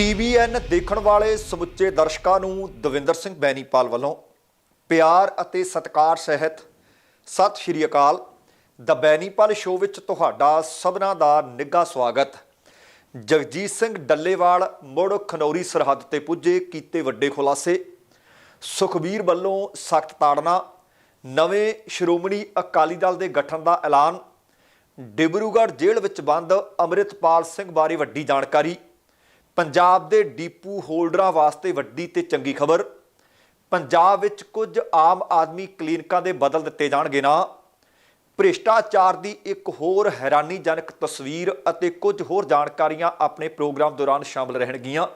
TVN ਦੇਖਣ ਵਾਲੇ ਸਮੁੱਚੇ ਦਰਸ਼ਕਾਂ ਨੂੰ ਦਵਿੰਦਰ ਸਿੰਘ ਬੈਨੀਪਾਲ ਵੱਲੋਂ ਪਿਆਰ ਅਤੇ ਸਤਿਕਾਰ ਸਹਿਤ ਸਤਿ ਸ਼੍ਰੀ ਅਕਾਲ। ਦ ਬੈਨੀਪਾਲ ਸ਼ੋਅ ਵਿੱਚ ਤੁਹਾਡਾ ਸਭਨਾਂ ਦਾ ਨਿੱਘਾ ਸਵਾਗਤ। ਜਗਜੀਤ ਸਿੰਘ ਡੱਲੇਵਾਲ ਮੁੜ ਖਨੌਰੀ ਸਰਹੱਦ ਤੇ ਪੁੱਜੇ, ਕੀਤੇ ਵੱਡੇ ਖੁਲਾਸੇ। ਸੁਖਬੀਰ ਵੱਲੋਂ ਸਖਤ ਤਾੜਨਾ। ਨਵੇਂ ਸ਼੍ਰੋਮਣੀ ਅਕਾਲੀ ਦਲ ਦੇ ਗਠਨ ਦਾ ਐਲਾਨ। ਡਿਬਰੂਗੜ੍ਹ ਜੇਲ੍ਹ ਵਿੱਚ ਬੰਦ ਅੰਮ੍ਰਿਤਪਾਲ ਸਿੰਘ ਬਾਰੇ ਵੱਡੀ ਜਾਣਕਾਰੀ। ਪੰਜਾਬ ਦੇ ਡੀਪੂ ਹੋਲਡਰਾਂ ਵਾਸਤੇ ਵੱਡੀ ਤੇ ਚੰਗੀ ਖਬਰ। ਪੰਜਾਬ ਵਿੱਚ ਕੁਝ ਆਮ ਆਦਮੀ ਕਲੀਨਿਕਾਂ ਦੇ ਬਦਲ ਦਿੱਤੇ ਜਾਣਗੇ ਨਾ। ਭ੍ਰਿਸ਼ਟਾਚਾਰ ਦੀ ਇੱਕ ਹੋਰ ਹੈਰਾਨੀਜਨਕ ਤਸਵੀਰ ਅਤੇ ਕੁਝ ਹੋਰ ਜਾਣਕਾਰੀਆਂ ਆਪਣੇ ਪ੍ਰੋਗਰਾਮ ਦੌਰਾਨ ਸ਼ਾਮਲ ਰਹਿਣਗੀਆਂ।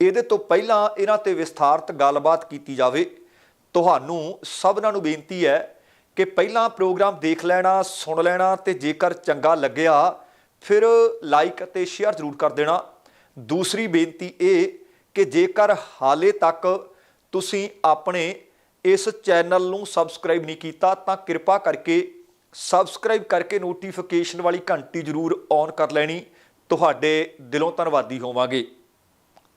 ਇਹਦੇ ਤੋਂ ਪਹਿਲਾਂ ਇਹਨਾਂ ਤੇ ਵਿਸਥਾਰਤ ਗੱਲਬਾਤ ਕੀਤੀ ਜਾਵੇ। ਤੁਹਾਨੂੰ ਸਭਨਾਂ ਨੂੰ ਬੇਨਤੀ ਹੈ ਕਿ ਪਹਿਲਾਂ ਪ੍ਰੋਗਰਾਮ ਦੇਖ ਲੈਣਾ, ਸੁਣ ਲੈਣਾ ਤੇ ਜੇਕਰ ਚੰਗਾ ਲੱਗਿਆ, ਫਿਰ ਲਾਈਕ ਅਤੇ ਸ਼ੇਅਰ ਜ਼ਰੂਰ ਕਰ ਦੇਣਾ। ਦੂਸਰੀ ਬੇਨਤੀ ਇਹ ਕਿ ਜੇਕਰ ਹਾਲੇ ਤੱਕ ਤੁਸੀਂ ਆਪਣੇ ਇਸ ਚੈਨਲ ਨੂੰ ਸਬਸਕ੍ਰਾਈਬ ਨਹੀਂ ਕੀਤਾ, ਤਾਂ ਕਿਰਪਾ ਕਰਕੇ ਸਬਸਕ੍ਰਾਈਬ ਕਰਕੇ ਨੋਟੀਫਿਕੇਸ਼ਨ ਵਾਲੀ ਘੰਟੀ ਜ਼ਰੂਰ ਔਨ ਕਰ ਲੈਣੀ। ਤੁਹਾਡੇ ਦਿਲੋਂ ਧੰਨਵਾਦੀ ਹੋਵਾਂਗੇ।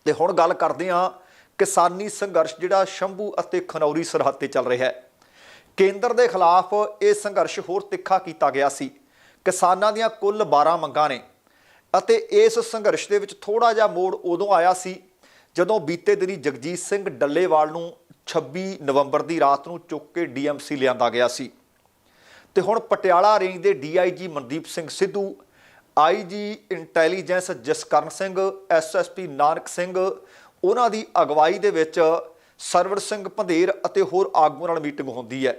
ਤੇ ਹੁਣ ਗੱਲ ਕਰਦੇ ਹਾਂ ਕਿਸਾਨੀ ਸੰਘਰਸ਼, ਜਿਹੜਾ ਸ਼ੰਭੂ ਅਤੇ ਖਨੌਰੀ ਸਰਹੱਦ ਤੇ ਚੱਲ ਰਿਹਾ ਹੈ। ਕੇਂਦਰ ਦੇ ਖਿਲਾਫ ਇਹ ਸੰਘਰਸ਼ ਹੋਰ ਤਿੱਖਾ ਕੀਤਾ ਗਿਆ ਸੀ। ਕਿਸਾਨਾਂ ਦੀਆਂ ਕੁੱਲ 12 ਮੰਗਾਂ ਨੇ। ਅਤੇ ਇਸ ਸੰਘਰਸ਼ ਦੇ ਵਿੱਚ ਥੋੜਾ ਜਿਹਾ ਮੋੜ ਉਦੋਂ ਆਇਆ ਸੀ ਜਦੋਂ ਬੀਤੇ ਦਿਨੀ ਜਗਜੀਤ ਸਿੰਘ ਡੱਲੇਵਾਲ ਨੂੰ 26 ਨਵੰਬਰ ਦੀ ਰਾਤ ਨੂੰ ਚੁੱਕ ਕੇ ਡੀਐਮਸੀ ਲਿਆਂਦਾ ਗਿਆ ਸੀ। ਤੇ ਹੁਣ ਪਟਿਆਲਾ ਰੇਂਜ ਦੇ DIG Mandeep Singh Sidhu IG intelligence Jaskaran Singh SSP Nanak Singh, ਉਹਨਾਂ ਦੀ ਅਗਵਾਈ ਦੇ ਵਿੱਚ ਸਰਵਰ ਸਿੰਘ ਪੰਧੇਰ ਅਤੇ ਹੋਰ ਆਗੂਆਂ ਨਾਲ ਮੀਟਿੰਗ ਹੁੰਦੀ ਹੈ।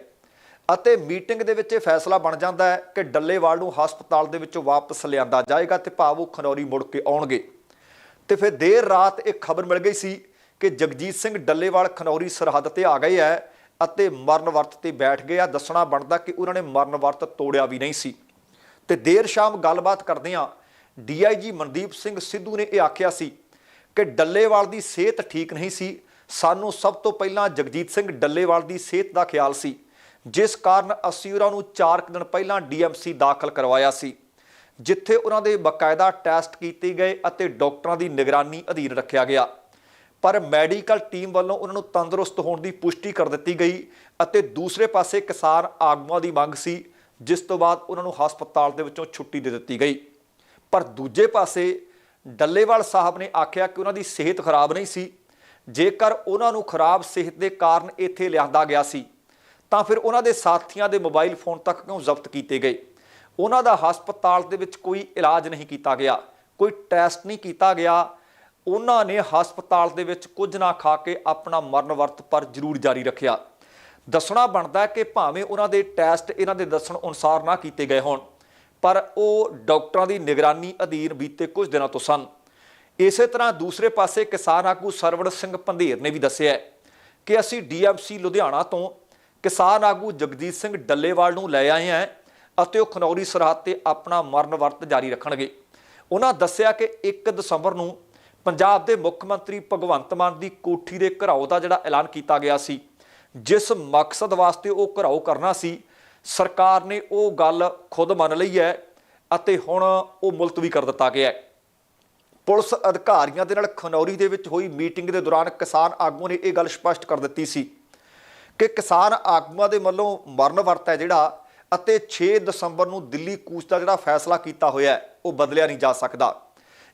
ਅਤੇ ਮੀਟਿੰਗ ਦੇ ਵਿੱਚ ਇਹ ਫੈਸਲਾ ਬਣ ਜਾਂਦਾ ਹੈ ਕਿ ਡੱਲੇਵਾਲ ਨੂੰ ਹਸਪਤਾਲ ਦੇ ਵਿੱਚੋਂ ਵਾਪਸ ਲਿਆਂਦਾ ਜਾਏਗਾ ਤੇ ਭਾਵ ਉਹ ਖਨੌਰੀ ਮੁੜ ਕੇ ਆਉਣਗੇ। ਤੇ ਫਿਰ ਦੇਰ ਰਾਤ ਇਹ ਖਬਰ ਮਿਲ ਗਈ ਸੀ ਕਿ ਜਗਜੀਤ ਸਿੰਘ ਡੱਲੇਵਾਲ ਖਨੌਰੀ ਸਰਹੱਦ ਤੇ ਆ ਗਏ ਹੈ ਅਤੇ ਮਰਨ ਵਰਤ ਤੇ ਬੈਠ ਗਏ ਆ। ਦੱਸਣਾ ਬਣਦਾ ਕਿ ਉਹਨਾਂ ਨੇ ਮਰਨ ਵਰਤ ਤੋੜਿਆ ਵੀ ਨਹੀਂ ਸੀ। ਤੇ ਦੇਰ ਸ਼ਾਮ ਗੱਲਬਾਤ ਕਰਦੇ ਆ ਡੀਆਈਜੀ ਮਨਦੀਪ ਸਿੰਘ ਸਿੱਧੂ ਨੇ ਇਹ ਆਖਿਆ ਸੀ ਕਿ ਡੱਲੇਵਾਲ ਦੀ ਸਿਹਤ ਠੀਕ ਨਹੀਂ ਸੀ। ਸਾਨੂੰ ਸਭ ਤੋਂ ਪਹਿਲਾਂ ਜਗਜੀਤ ਸਿੰਘ ਡੱਲੇਵਾਲ ਦੀ ਸਿਹਤ ਦਾ ਖਿਆਲ ਸੀ। ਜਿਸ ਕਾਰਨ ਅਸੀਂ ਉਹਨਾਂ ਨੂੰ 4 ਦਿਨ ਪਹਿਲਾਂ ਡੀਐਮਸੀ ਦਾਖਲ ਕਰਵਾਇਆ ਸੀ, ਜਿੱਥੇ ਉਹਨਾਂ ਦੇ ਬਕਾਇਦਾ ਟੈਸਟ ਕੀਤੇ ਗਏ ਅਤੇ ਡਾਕਟਰਾਂ ਦੀ ਨਿਗਰਾਨੀ ਅਧੀਨ ਰੱਖਿਆ ਗਿਆ। ਪਰ ਮੈਡੀਕਲ ਟੀਮ ਵੱਲੋਂ ਉਹਨਾਂ ਨੂੰ ਤੰਦਰੁਸਤ ਹੋਣ ਦੀ ਪੁਸ਼ਟੀ ਕਰ ਦਿੱਤੀ ਗਈ ਅਤੇ ਦੂਸਰੇ ਪਾਸੇ ਕਿਸਾਨ ਆਗੂਆਂ ਦੀ ਮੰਗ ਸੀ, ਜਿਸ ਤੋਂ ਬਾਅਦ ਉਹਨਾਂ ਨੂੰ ਹਸਪਤਾਲ ਦੇ ਵਿੱਚੋਂ ਛੁੱਟੀ ਦੇ ਦਿੱਤੀ ਗਈ। ਪਰ ਦੂਜੇ ਪਾਸੇ ਡੱਲੇਵਾਲ ਸਾਹਿਬ ਨੇ ਆਖਿਆ ਕਿ ਉਹਨਾਂ ਦੀ ਸਿਹਤ ਖਰਾਬ ਨਹੀਂ ਸੀ, ਜੇਕਰ ਉਹਨਾਂ ਨੂੰ ਖਰਾਬ ਸਿਹਤ ਦੇ ਕਾਰਨ ਇੱਥੇ ਲਿਆਂਦਾ ਗਿਆ ਸੀ ਤਾਂ ਫਿਰ ਉਹਨਾਂ ਦੇ ਸਾਥੀਆਂ ਦੇ ਮੋਬਾਈਲ ਫੋਨ ਤੱਕ ਕਿਉਂ ਜ਼ਬਤ ਕੀਤੇ ਗਏ? ਉਹਨਾਂ ਦਾ ਹਸਪਤਾਲ ਦੇ ਵਿੱਚ ਕੋਈ ਇਲਾਜ ਨਹੀਂ ਕੀਤਾ ਗਿਆ, ਕੋਈ ਟੈਸਟ ਨਹੀਂ ਕੀਤਾ ਗਿਆ। ਉਹਨਾਂ ਨੇ ਹਸਪਤਾਲ ਦੇ ਵਿੱਚ ਕੁਝ ਨਾ ਖਾ ਕੇ ਆਪਣਾ ਮਰਨ ਵਰਤ ਪਰ ਜ਼ਰੂਰ ਜਾਰੀ ਰੱਖਿਆ। ਦੱਸਣਾ ਬਣਦਾ ਕਿ ਭਾਵੇਂ ਉਹਨਾਂ ਦੇ ਟੈਸਟ ਇਹਨਾਂ ਦੇ ਦੱਸਣ ਅਨੁਸਾਰ ਨਾ ਕੀਤੇ ਗਏ ਹੋਣ, ਪਰ ਉਹ ਡਾਕਟਰਾਂ ਦੀ ਨਿਗਰਾਨੀ ਅਧੀਨ ਬੀਤੇ ਕੁਝ ਦਿਨਾਂ ਤੋਂ ਸਨ। ਇਸੇ ਤਰ੍ਹਾਂ ਦੂਸਰੇ ਪਾਸੇ ਕਿਸਾਨ ਆਗੂ ਸਰਵਣ ਸਿੰਘ ਪੰਧੇਰ ਨੇ ਵੀ ਦੱਸਿਆ ਕਿ ਅਸੀਂ ਡੀਐਮਸੀ ਲੁਧਿਆਣਾ ਤੋਂ ਕਿਸਾਨ ਆਗੂ ਜਗਜੀਤ ਸਿੰਘ ਡੱਲੇਵਾਲ ਨੂੰ ਲੈ ਆਏ ਹਾਂ ਅਤੇ ਉਹ ਖਨੌਰੀ ਸਰਹੱਦ ਤੇ ਆਪਣਾ ਮਰਨ ਵਰਤ ਜਾਰੀ ਰੱਖਣਗੇ। ਉਹਨਾਂ ਦੱਸਿਆ ਕਿ 1 ਦਸੰਬਰ ਨੂੰ ਪੰਜਾਬ ਦੇ ਮੁੱਖ ਮੰਤਰੀ ਭਗਵੰਤ ਮਾਨ ਦੀ ਕੋਠੀ ਦੇ ਘਰਾਓ ਦਾ ਜਿਹੜਾ ਐਲਾਨ ਕੀਤਾ ਗਿਆ ਸੀ, ਜਿਸ ਮਕਸਦ ਵਾਸਤੇ ਉਹ ਘਰਾਓ ਕਰਨਾ ਸੀ, ਸਰਕਾਰ ਨੇ ਉਹ ਗੱਲ ਖੁਦ ਮੰਨ ਲਈ ਹੈ ਅਤੇ ਹੁਣ ਉਹ ਮੁਲਤਵੀ ਕਰ ਦਿੱਤਾ ਗਿਆ ਹੈ। ਪੁਲਿਸ ਅਧਿਕਾਰੀਆਂ ਦੇ ਨਾਲ ਖਨੌਰੀ ਦੇ ਵਿੱਚ ਹੋਈ ਮੀਟਿੰਗ ਦੇ ਦੌਰਾਨ ਕਿਸਾਨ ਆਗੂਆਂ ਨੇ ਇਹ ਗੱਲ ਸਪਸ਼ਟ ਕਰ ਦਿੱਤੀ ਸੀ। ਕਿ ਕਿਸਾਨ ਆਗੂਆਂ ਦੇ ਵੱਲੋਂ ਮਰਨ ਵਰਤ ਹੈ ਜਿਹੜਾ ਅਤੇ 6 ਦਸੰਬਰ ਨੂੰ ਦਿੱਲੀ ਕੂਚ ਦਾ ਜਿਹੜਾ ਫੈਸਲਾ ਕੀਤਾ ਹੋਇਆ ਉਹ ਬਦਲਿਆ ਨਹੀਂ ਜਾ ਸਕਦਾ।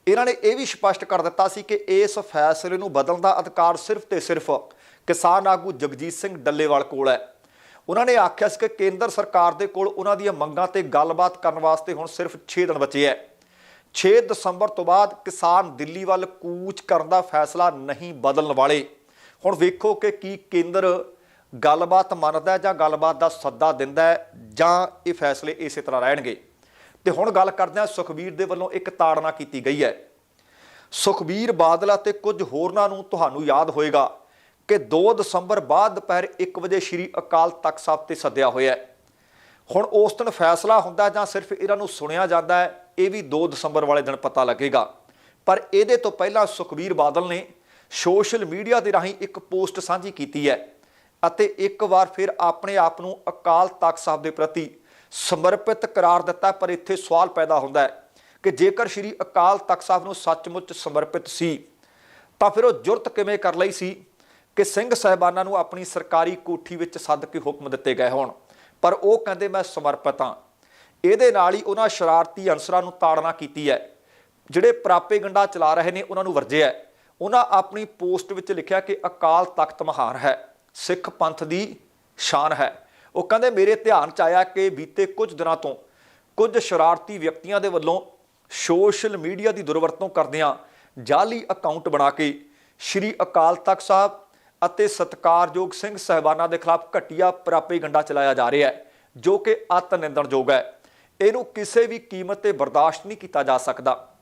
ਇਹਨਾਂ ਨੇ ਇਹ ਵੀ ਸਪਸ਼ਟ ਕਰ ਦਿੱਤਾ ਸੀ ਕਿ ਇਸ ਫੈਸਲੇ ਨੂੰ ਬਦਲਣ ਦਾ ਅਧਿਕਾਰ ਸਿਰਫ ਤੇ ਸਿਰਫ ਕਿਸਾਨ ਆਗੂ ਜਗਜੀਤ ਸਿੰਘ ਡੱਲੇਵਾਲ ਕੋਲ ਹੈ। ਉਹਨਾਂ ਨੇ ਆਖਿਆ ਸੀ ਕਿ ਕੇਂਦਰ ਸਰਕਾਰ ਦੇ ਕੋਲ ਉਹਨਾਂ ਦੀਆਂ ਮੰਗਾਂ ਤੇ ਗੱਲਬਾਤ ਕਰਨ ਵਾਸਤੇ ਹੁਣ ਸਿਰਫ 6 ਦਿਨ ਬਚੇ ਹੈ। 6 ਦਸੰਬਰ ਤੋਂ ਬਾਅਦ ਕਿਸਾਨ ਦਿੱਲੀ ਵੱਲ ਕੂਚ ਕਰਨ ਦਾ ਫੈਸਲਾ ਨਹੀਂ ਬਦਲਣ ਵਾਲੇ। ਹੁਣ ਵੇਖੋ ਕਿ ਕੀ ਕੇਂਦਰ ਗੱਲਬਾਤ ਮੰਨਦਾ ਜਾਂ ਗੱਲਬਾਤ ਦਾ ਸੱਦਾ ਦਿੰਦਾ ਜਾਂ ਇਹ ਫੈਸਲੇ ਇਸੇ ਤਰ੍ਹਾਂ ਰਹਿਣਗੇ। ਤੇ ਹੁਣ ਗੱਲ ਕਰਦੇ ਹਾਂ ਸੁਖਬੀਰ ਦੇ ਵੱਲੋਂ ਇੱਕ ਤਾੜਨਾ ਕੀਤੀ ਗਈ ਹੈ। ਸੁਖਬੀਰ ਬਾਦਲ ਅਤੇ ਕੁਝ ਹੋਰਨਾਂ ਨੂੰ ਤੁਹਾਨੂੰ ਯਾਦ ਹੋਏਗਾ ਕਿ 2 ਦਸੰਬਰ ਬਾਅਦ ਦੁਪਹਿਰ 1 ਵਜੇ ਸ਼੍ਰੀ ਅਕਾਲ ਤਖਤ ਸਾਹਿਬ ਤੇ ਸੱਦਿਆ ਹੋਇਆ ਹੈ। ਹੁਣ ਉਸ ਦਿਨ ਫੈਸਲਾ ਹੁੰਦਾ ਜਾਂ ਸਿਰਫ ਇਹਨਾਂ ਨੂੰ ਸੁਣਿਆ ਜਾਂਦਾ ਹੈ, ਇਹ ਵੀ 2 ਦਸੰਬਰ ਵਾਲੇ ਦਿਨ ਪਤਾ ਲੱਗੇਗਾ। ਪਰ ਇਹਦੇ ਤੋਂ ਪਹਿਲਾਂ ਸੁਖਬੀਰ ਬਾਦਲ ਨੇ ਸੋਸ਼ਲ ਮੀਡੀਆ ਦੇ ਰਾਹੀਂ ਇੱਕ ਪੋਸਟ ਸਾਂਝੀ ਕੀਤੀ ਹੈ। ਅਤੇ ਇੱਕ ਵਾਰ ਫਿਰ ਆਪਣੇ ਆਪ ਨੂੰ ਅਕਾਲ ਤਖਤ ਸਾਹਿਬ ਦੇ ਪ੍ਰਤੀ ਸਮਰਪਿਤ ਕਰਾਰ ਦਿੱਤਾ, ਪਰ ਇੱਥੇ ਸਵਾਲ ਪੈਦਾ ਹੁੰਦਾ ਹੈ ਕਿ ਜੇਕਰ ਸ੍ਰੀ ਅਕਾਲ ਤਖਤ ਸਾਹਿਬ ਨੂੰ ਸੱਚਮੁੱਚ ਸਮਰਪਿਤ ਸੀ, ਤਾਂ ਫਿਰ ਉਹ ਜੁਰਤ ਕਿਵੇਂ ਕਰ ਲਈ ਸੀ ਕਿ ਸਿੰਘ ਸਾਹਿਬਾਨਾਂ ਨੂੰ ਆਪਣੀ ਸਰਕਾਰੀ ਕੋਠੀ ਵਿੱਚ ਸੱਦ ਕੇ ਹੁਕਮ ਦਿੱਤੇ ਗਏ ਹੋਣ? ਪਰ ਉਹ ਕਹਿੰਦੇ, ਮੈਂ ਸਮਰਪਿਤ ਹਾਂ। ਇਹਦੇ ਨਾਲ ਹੀ ਉਹਨਾਂ ਸ਼ਰਾਰਤੀ ਅਨਸਰਾਂ ਨੂੰ ਤਾੜਨਾ ਕੀਤੀ ਹੈ। ਜਿਹੜੇ ਪ੍ਰਾਪੇ ਗੰਡਾ ਚਲਾ ਰਹੇ ਨੇ, ਉਹਨਾਂ ਨੂੰ ਵਰਜਿਆ ਉਹਨਾਂ ਆਪਣੀ ਪੋਸਟ ਵਿੱਚ ਲਿਖਿਆ ਕਿ ਅਕਾਲ ਤਖਤ ਮਹਾਰ ਹੈ। ਸਿੱਖ ਪੰਥ ਦੀ ਸ਼ਾਨ ਹੈ। ਉਹ ਕਹਿੰਦੇ, ਮੇਰੇ ਧਿਆਨ ਚ ਆਇਆ ਕਿ ਬੀਤੇ ਕੁਝ ਦਿਨਾਂ ਤੋਂ ਕੁਝ ਸ਼ਰਾਰਤੀ ਵਿਅਕਤੀਆਂ ਦੇ ਵੱਲੋਂ ਸੋਸ਼ਲ ਮੀਡੀਆ ਦੀ ਦੁਰਵਰਤੋਂ ਕਰਦਿਆਂ ਜਾਲੀ ਅਕਾਊਂਟ ਬਣਾ ਕੇ ਸ਼੍ਰੀ ਅਕਾਲ ਤਖਤ ਸਾਹਿਬ ਅਤੇ ਸਤਕਾਰਯੋਗ ਸਿੰਘ ਸਹਿਬਾਨਾਂ ਦੇ ਖਿਲਾਫ ਘਟੀਆ ਪ੍ਰਾਪੇ ਗੰਡਾ ਚਲਾਇਆ ਜਾ ਰਿਹਾ ਹੈ, ਜੋ ਕਿ ਅਤ ਨਿੰਦਣਯੋਗ ਹੈ। ਇਹਨੂੰ ਕਿਸੇ ਵੀ ਕੀਮਤ ਤੇ ਬਰਦਾਸ਼ਤ ਨਹੀਂ ਕੀਤਾ ਜਾ ਸਕਦਾ।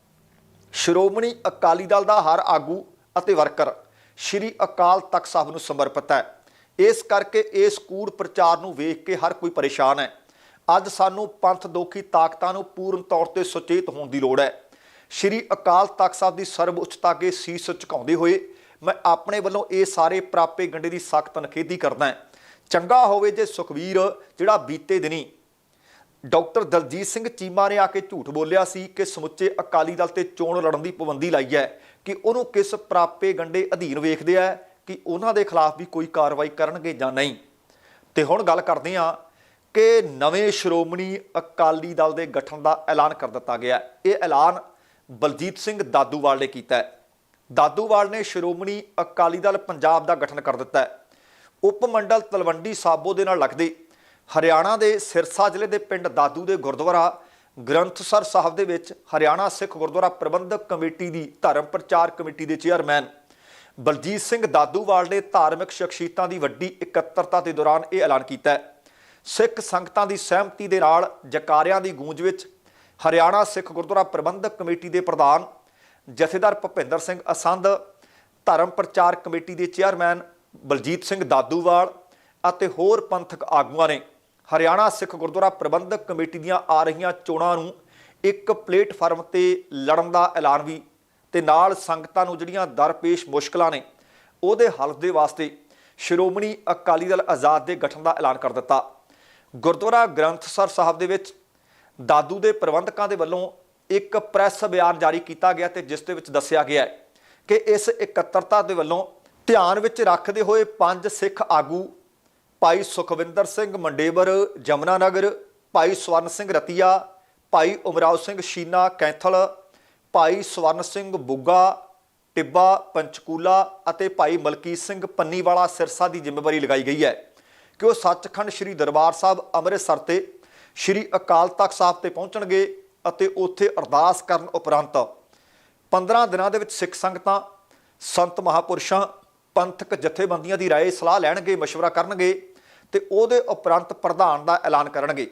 ਸ਼੍ਰੋਮਣੀ ਅਕਾਲੀ ਦਲ ਦਾ ਹਰ ਆਗੂ ਅਤੇ ਵਰਕਰ ਸ਼੍ਰੀ ਅਕਾਲ ਤਖਤ ਸਾਹਿਬ ਨੂੰ ਸਮਰਪਿਤ ਹੈ। ਇਸ ਕਰਕੇ ਇਸ ਕੂੜ ਪ੍ਰਚਾਰ ਨੂੰ ਵੇਖ ਕੇ ਹਰ ਕੋਈ ਪਰੇਸ਼ਾਨ ਹੈ। ਅੱਜ ਸਾਨੂੰ ਪੰਥ ਦੋਖੀ ਤਾਕਤਾਂ ਨੂੰ ਪੂਰਨ ਤੌਰ ਤੇ ਸੁਚੇਤ ਹੋਣ ਦੀ ਲੋੜ ਹੈ। ਸ਼੍ਰੀ ਅਕਾਲ ਤਖਤ ਸਾਹਿਬ ਦੀ ਸਰਬ ਉੱਚਤਾ ਅੱਗੇ ਸੀਸ ਝੁਕਾਉਂਦੇ ਹੋਏ ਮੈਂ ਆਪਣੇ ਵੱਲੋਂ ਇਹ ਸਾਰੇ ਪ੍ਰਾਪੇ ਗੰਡੇ ਦੀ ਸਖਤ ਨਖੇਦੀ ਕਰਦਾ ਚੰਗਾ ਹੋਵੇ ਜੇ ਸੁਖਵੀਰ, ਜਿਹੜਾ ਬੀਤੇ ਦਿਨੀ ਡਾਕਟਰ ਦਲਜੀਤ ਸਿੰਘ ਚੀਮਾ ਨੇ ਆ ਕੇ ਝੂਠ ਬੋਲਿਆ ਸੀ ਕਿ ਸਮੁੱਚੇ ਅਕਾਲੀ ਦਲ ਤੇ ਚੋਣ ਲੜਨ ਦੀ ਪਾਬੰਦੀ ਲਾਈ ਹੈ ਕਿ ਉਹਨੂੰ ਕਿਸ ਪ੍ਰਾਪੇ ਗੰਡੇ ਅਧੀਨ ਵੇਖਦੇ ਆ। ਕਿ ਉਹਨਾਂ ਦੇ ਖਿਲਾਫ ਵੀ ਕੋਈ ਕਾਰਵਾਈ ਕਰਨਗੇ ਜਾਂ ਨਹੀਂ। ਤੇ ਹੁਣ ਗੱਲ ਕਰਦੇ ਹਾਂ ਕਿ ਨਵੇਂ ਸ਼੍ਰੋਮਣੀ ਅਕਾਲੀ ਦਲ ਦੇ ਗਠਨ ਦਾ ਐਲਾਨ ਕਰ ਦਿੱਤਾ ਗਿਆ ਇਹ ਐਲਾਨ ਬਲਜੀਤ ਸਿੰਘ ਦਾਦੂਵਾਲ ਨੇ ਕੀਤਾ ਦਾਦੂਵਾਲ ਨੇ ਸ਼੍ਰੋਮਣੀ ਅਕਾਲੀ ਦਲ ਪੰਜਾਬ ਦਾ ਗਠਨ ਕਰ ਦਿੱਤਾ ਹੈ। ਉਪ ਮੰਡਲ ਤਲਵੰਡੀ ਸਾਬੋ ਦੇ ਨਾਲ ਲੱਗਦੇ ਹਰਿਆਣਾ ਦੇ ਸਿਰਸਾ ਜ਼ਿਲ੍ਹੇ ਦੇ ਪਿੰਡ ਦਾਦੂ ਦੇ ਗੁਰਦੁਆਰਾ ਗ੍ਰੰਥਸਰ ਸਾਹਿਬ ਦੇ ਵਿੱਚ ਹਰਿਆਣਾ ਸਿੱਖ ਗੁਰਦੁਆਰਾ ਪ੍ਰਬੰਧਕ ਕਮੇਟੀ ਦੀ ਧਰਮ ਪ੍ਰਚਾਰ ਕਮੇਟੀ ਦੇ ਚੇਅਰਮੈਨ ਬਲਜੀਤ ਸਿੰਘ ਦਾਦੂਵਾਲ ਨੇ ਧਾਰਮਿਕ ਸ਼ਖਸੀਅਤਾਂ ਦੀ ਵੱਡੀ ਇਕੱਤਰਤਾ ਦੇ ਦੌਰਾਨ ਇਹ ਐਲਾਨ ਕੀਤਾ ਹੈ। ਸਿੱਖ ਸੰਗਤਾਂ ਦੀ ਸਹਿਮਤੀ ਦੇ ਨਾਲ ਜਕਾਰਿਆਂ ਦੀ ਗੂੰਜ ਵਿੱਚ ਹਰਿਆਣਾ ਸਿੱਖ ਗੁਰਦੁਆਰਾ ਪ੍ਰਬੰਧਕ ਕਮੇਟੀ ਦੇ ਪ੍ਰਧਾਨ ਜਥੇਦਾਰ ਭੁਪਿੰਦਰ ਸਿੰਘ ਅਸੰਧ, ਧਰਮ ਪ੍ਰਚਾਰ ਕਮੇਟੀ ਦੇ ਚੇਅਰਮੈਨ ਬਲਜੀਤ ਸਿੰਘ ਦਾਦੂਵਾਲ ਅਤੇ ਹੋਰ ਪੰਥਕ ਆਗੂਆਂ ਨੇ ਹਰਿਆਣਾ ਸਿੱਖ ਗੁਰਦੁਆਰਾ ਪ੍ਰਬੰਧਕ ਕਮੇਟੀ ਦੀਆਂ ਆ ਰਹੀਆਂ ਚੋਣਾਂ ਨੂੰ ਇੱਕ ਪਲੇਟਫਾਰਮ ਤੇ ਲੜਨ ਦਾ ਐਲਾਨ ਵੀ ਤੇ ਨਾਲ ਸੰਗਤਾਂ ਨੂੰ ਜਿਹੜੀਆਂ ਦਰਪੇਸ਼ ਮੁਸ਼ਕਲਾਂ ਨੇ, ਉਹਦੇ ਹੱਲ ਦੇ ਵਾਸਤੇ ਸ਼੍ਰੋਮਣੀ ਅਕਾਲੀ ਦਲ ਆਜ਼ਾਦ ਦੇ ਗਠਨ ਦਾ ਐਲਾਨ ਕਰ ਦਿੱਤਾ। ਗੁਰਦੁਆਰਾ ਗ੍ਰੰਥਸਰ ਸਾਹਿਬ ਦੇ ਵਿੱਚ ਦਾਦੂ ਦੇ ਪ੍ਰਬੰਧਕਾਂ ਦੇ ਵੱਲੋਂ ਇੱਕ ਪ੍ਰੈਸ ਬਿਆਨ ਜਾਰੀ ਕੀਤਾ ਗਿਆ ਤੇ ਜਿਸ ਦੇ ਵਿੱਚ ਦੱਸਿਆ ਗਿਆ ਹੈ ਕਿ ਇਸ ਇਕੱਤਰਤਾ ਦੇ ਵੱਲੋਂ ਧਿਆਨ ਵਿੱਚ ਰੱਖਦੇ ਹੋਏ ਪੰਜ ਸਿੱਖ ਆਗੂ ਭਾਈ ਸੁਖਵਿੰਦਰ ਸਿੰਘ ਮੰਡੇਵਰ ਜਮਨਾ ਨਗਰ ਭਾਈ ਸਵਰਨ ਸਿੰਘ ਰਤੀਆ, ਭਾਈ ਉਮਰਾਵ ਸਿੰਘ ਸ਼ੀਨਾ, ਕੈਂਥਲ ਭਾਈ ਸਵਰਨ ਸਿੰਘ ਬੁੱਗਾ ਟਿੱਬਾ ਪੰਚਕੂਲਾ ਅਤੇ ਭਾਈ ਮਲਕੀਤ ਸਿੰਘ ਪੰਨੀਵਾਲਾ ਸਿਰਸਾ ਦੀ ਜ਼ਿੰਮੇਵਾਰੀ ਲਗਾਈ ਗਈ ਹੈ ਕਿ ਉਹ ਸੱਚਖੰਡ ਸ੍ਰੀ ਦਰਬਾਰ ਸਾਹਿਬ ਅੰਮ੍ਰਿਤਸਰ ਤੇ ਸ੍ਰੀ ਅਕਾਲ ਤਖਤ ਸਾਹਿਬ ਤੇ ਪਹੁੰਚਣਗੇ ਅਤੇ ਉੱਥੇ ਅਰਦਾਸ ਕਰਨ ਉਪਰੰਤ 15 ਦਿਨਾਂ ਦੇ ਵਿੱਚ ਸਿੱਖ ਸੰਗਤਾਂ ਸੰਤ ਮਹਾਪੁਰਸ਼ਾਂ ਪੰਥਕ ਜਥੇਬੰਦੀਆਂ ਦੀ رائے ਸਲਾਹ ਲੈਣਗੇ مشورہ ਕਰਨਗੇ ਤੇ ਉਹਦੇ ਉਪਰੰਤ ਪ੍ਰਧਾਨ ਦਾ ਐਲਾਨ ਕਰਨਗੇ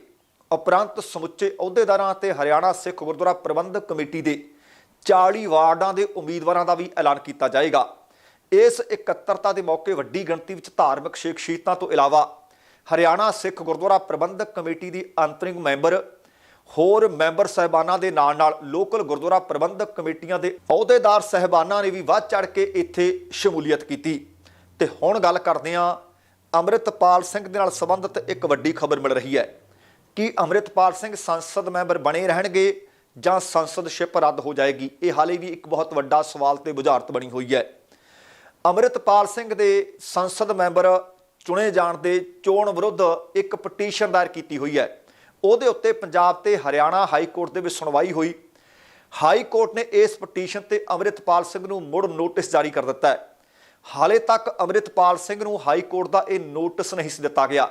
ਉਪਰੰਤ ਸਮੁੱਚੇ ਅਹੁਦੇਦਾਰਾਂ ਤੇ ਹਰਿਆਣਾ ਸਿੱਖ ਗੁਰਦੁਆਰਾ ਪ੍ਰਬੰਧਕ ਕਮੇਟੀ ਦੇ 40 ਵਾਰਡਾਂ ਦੇ ਉਮੀਦਵਾਰਾਂ ਦਾ ਵੀ ਐਲਾਨ ਕੀਤਾ ਜਾਏਗਾ। ਇਸ ਇਕੱਤਰਤਾ ਦੇ ਮੌਕੇ ਵੱਡੀ ਗਿਣਤੀ ਵਿੱਚ ਧਾਰਮਿਕ ਸ਼ਖਸੀਅਤਾਂ ਤੋਂ ਇਲਾਵਾ ਹਰਿਆਣਾ ਸਿੱਖ ਗੁਰਦੁਆਰਾ ਪ੍ਰਬੰਧਕ ਕਮੇਟੀ ਦੀ ਅੰਤਰਿੰਗ ਮੈਂਬਰ, ਹੋਰ ਮੈਂਬਰ ਸਹਿਬਾਨਾਂ ਦੇ ਨਾਲ ਨਾਲ ਲੋਕਲ ਗੁਰਦੁਆਰਾ ਪ੍ਰਬੰਧਕ ਕਮੇਟੀਆਂ ਦੇ ਅਹੁਦੇਦਾਰ ਸਹਿਬਾਨਾਂ ਨੇ ਵੀ ਵੱਧ ਚੜ ਕੇ ਇੱਥੇ ਸ਼ਮੂਲੀਅਤ ਕੀਤੀ। ਤੇ ਹੁਣ ਗੱਲ ਕਰਦੇ ਹਾਂ ਅੰਮ੍ਰਿਤਪਾਲ ਸਿੰਘ ਦੇ ਨਾਲ ਸੰਬੰਧਿਤ ਇੱਕ ਵੱਡੀ ਖਬਰ ਮਿਲ ਰਹੀ ਹੈ। ਕਿ ਅੰਮ੍ਰਿਤਪਾਲ ਸਿੰਘ ਸੰਸਦ ਮੈਂਬਰ ਬਣੇ ਰਹਿਣਗੇ? ਜਾਂ ਸੰਸਦਸ਼ਿਪ ਰੱਦ ਹੋ ਜਾਏਗੀ? ਇਹ ਹਾਲੇ ਵੀ ਇੱਕ ਬਹੁਤ ਵੱਡਾ ਸਵਾਲ ਤੇ ਬੁਝਾਰਤ ਬਣੀ ਹੋਈ ਹੈ। ਅੰਮ੍ਰਿਤਪਾਲ ਸਿੰਘ ਦੇ ਸੰਸਦ ਮੈਂਬਰ ਚੁਣੇ ਜਾਣ ਦੇ ਚੋਣ ਵਿਰੁੱਧ ਇੱਕ ਪਟੀਸ਼ਨ ਦਾਇਰ ਕੀਤੀ ਹੋਈ ਹੈ। ਉਹਦੇ ਉੱਤੇ ਪੰਜਾਬ ਤੇ ਹਰਿਆਣਾ ਹਾਈ ਕੋਰਟ ਦੇ ਵਿੱਚ ਸੁਣਵਾਈ ਹੋਈ। ਹਾਈ ਕੋਰਟ ਨੇ ਇਸ ਪਟੀਸ਼ਨ ਤੇ ਅੰਮ੍ਰਿਤਪਾਲ ਸਿੰਘ ਨੂੰ ਮੁੜ ਨੋਟਿਸ ਜਾਰੀ ਕਰ ਦਿੱਤਾ ਹੈ। ਹਾਲੇ ਤੱਕ ਅੰਮ੍ਰਿਤਪਾਲ ਸਿੰਘ ਨੂੰ ਹਾਈ ਕੋਰਟ ਦਾ ਇਹ ਨੋਟਿਸ ਨਹੀਂ ਸੀ ਦਿੱਤਾ ਗਿਆ।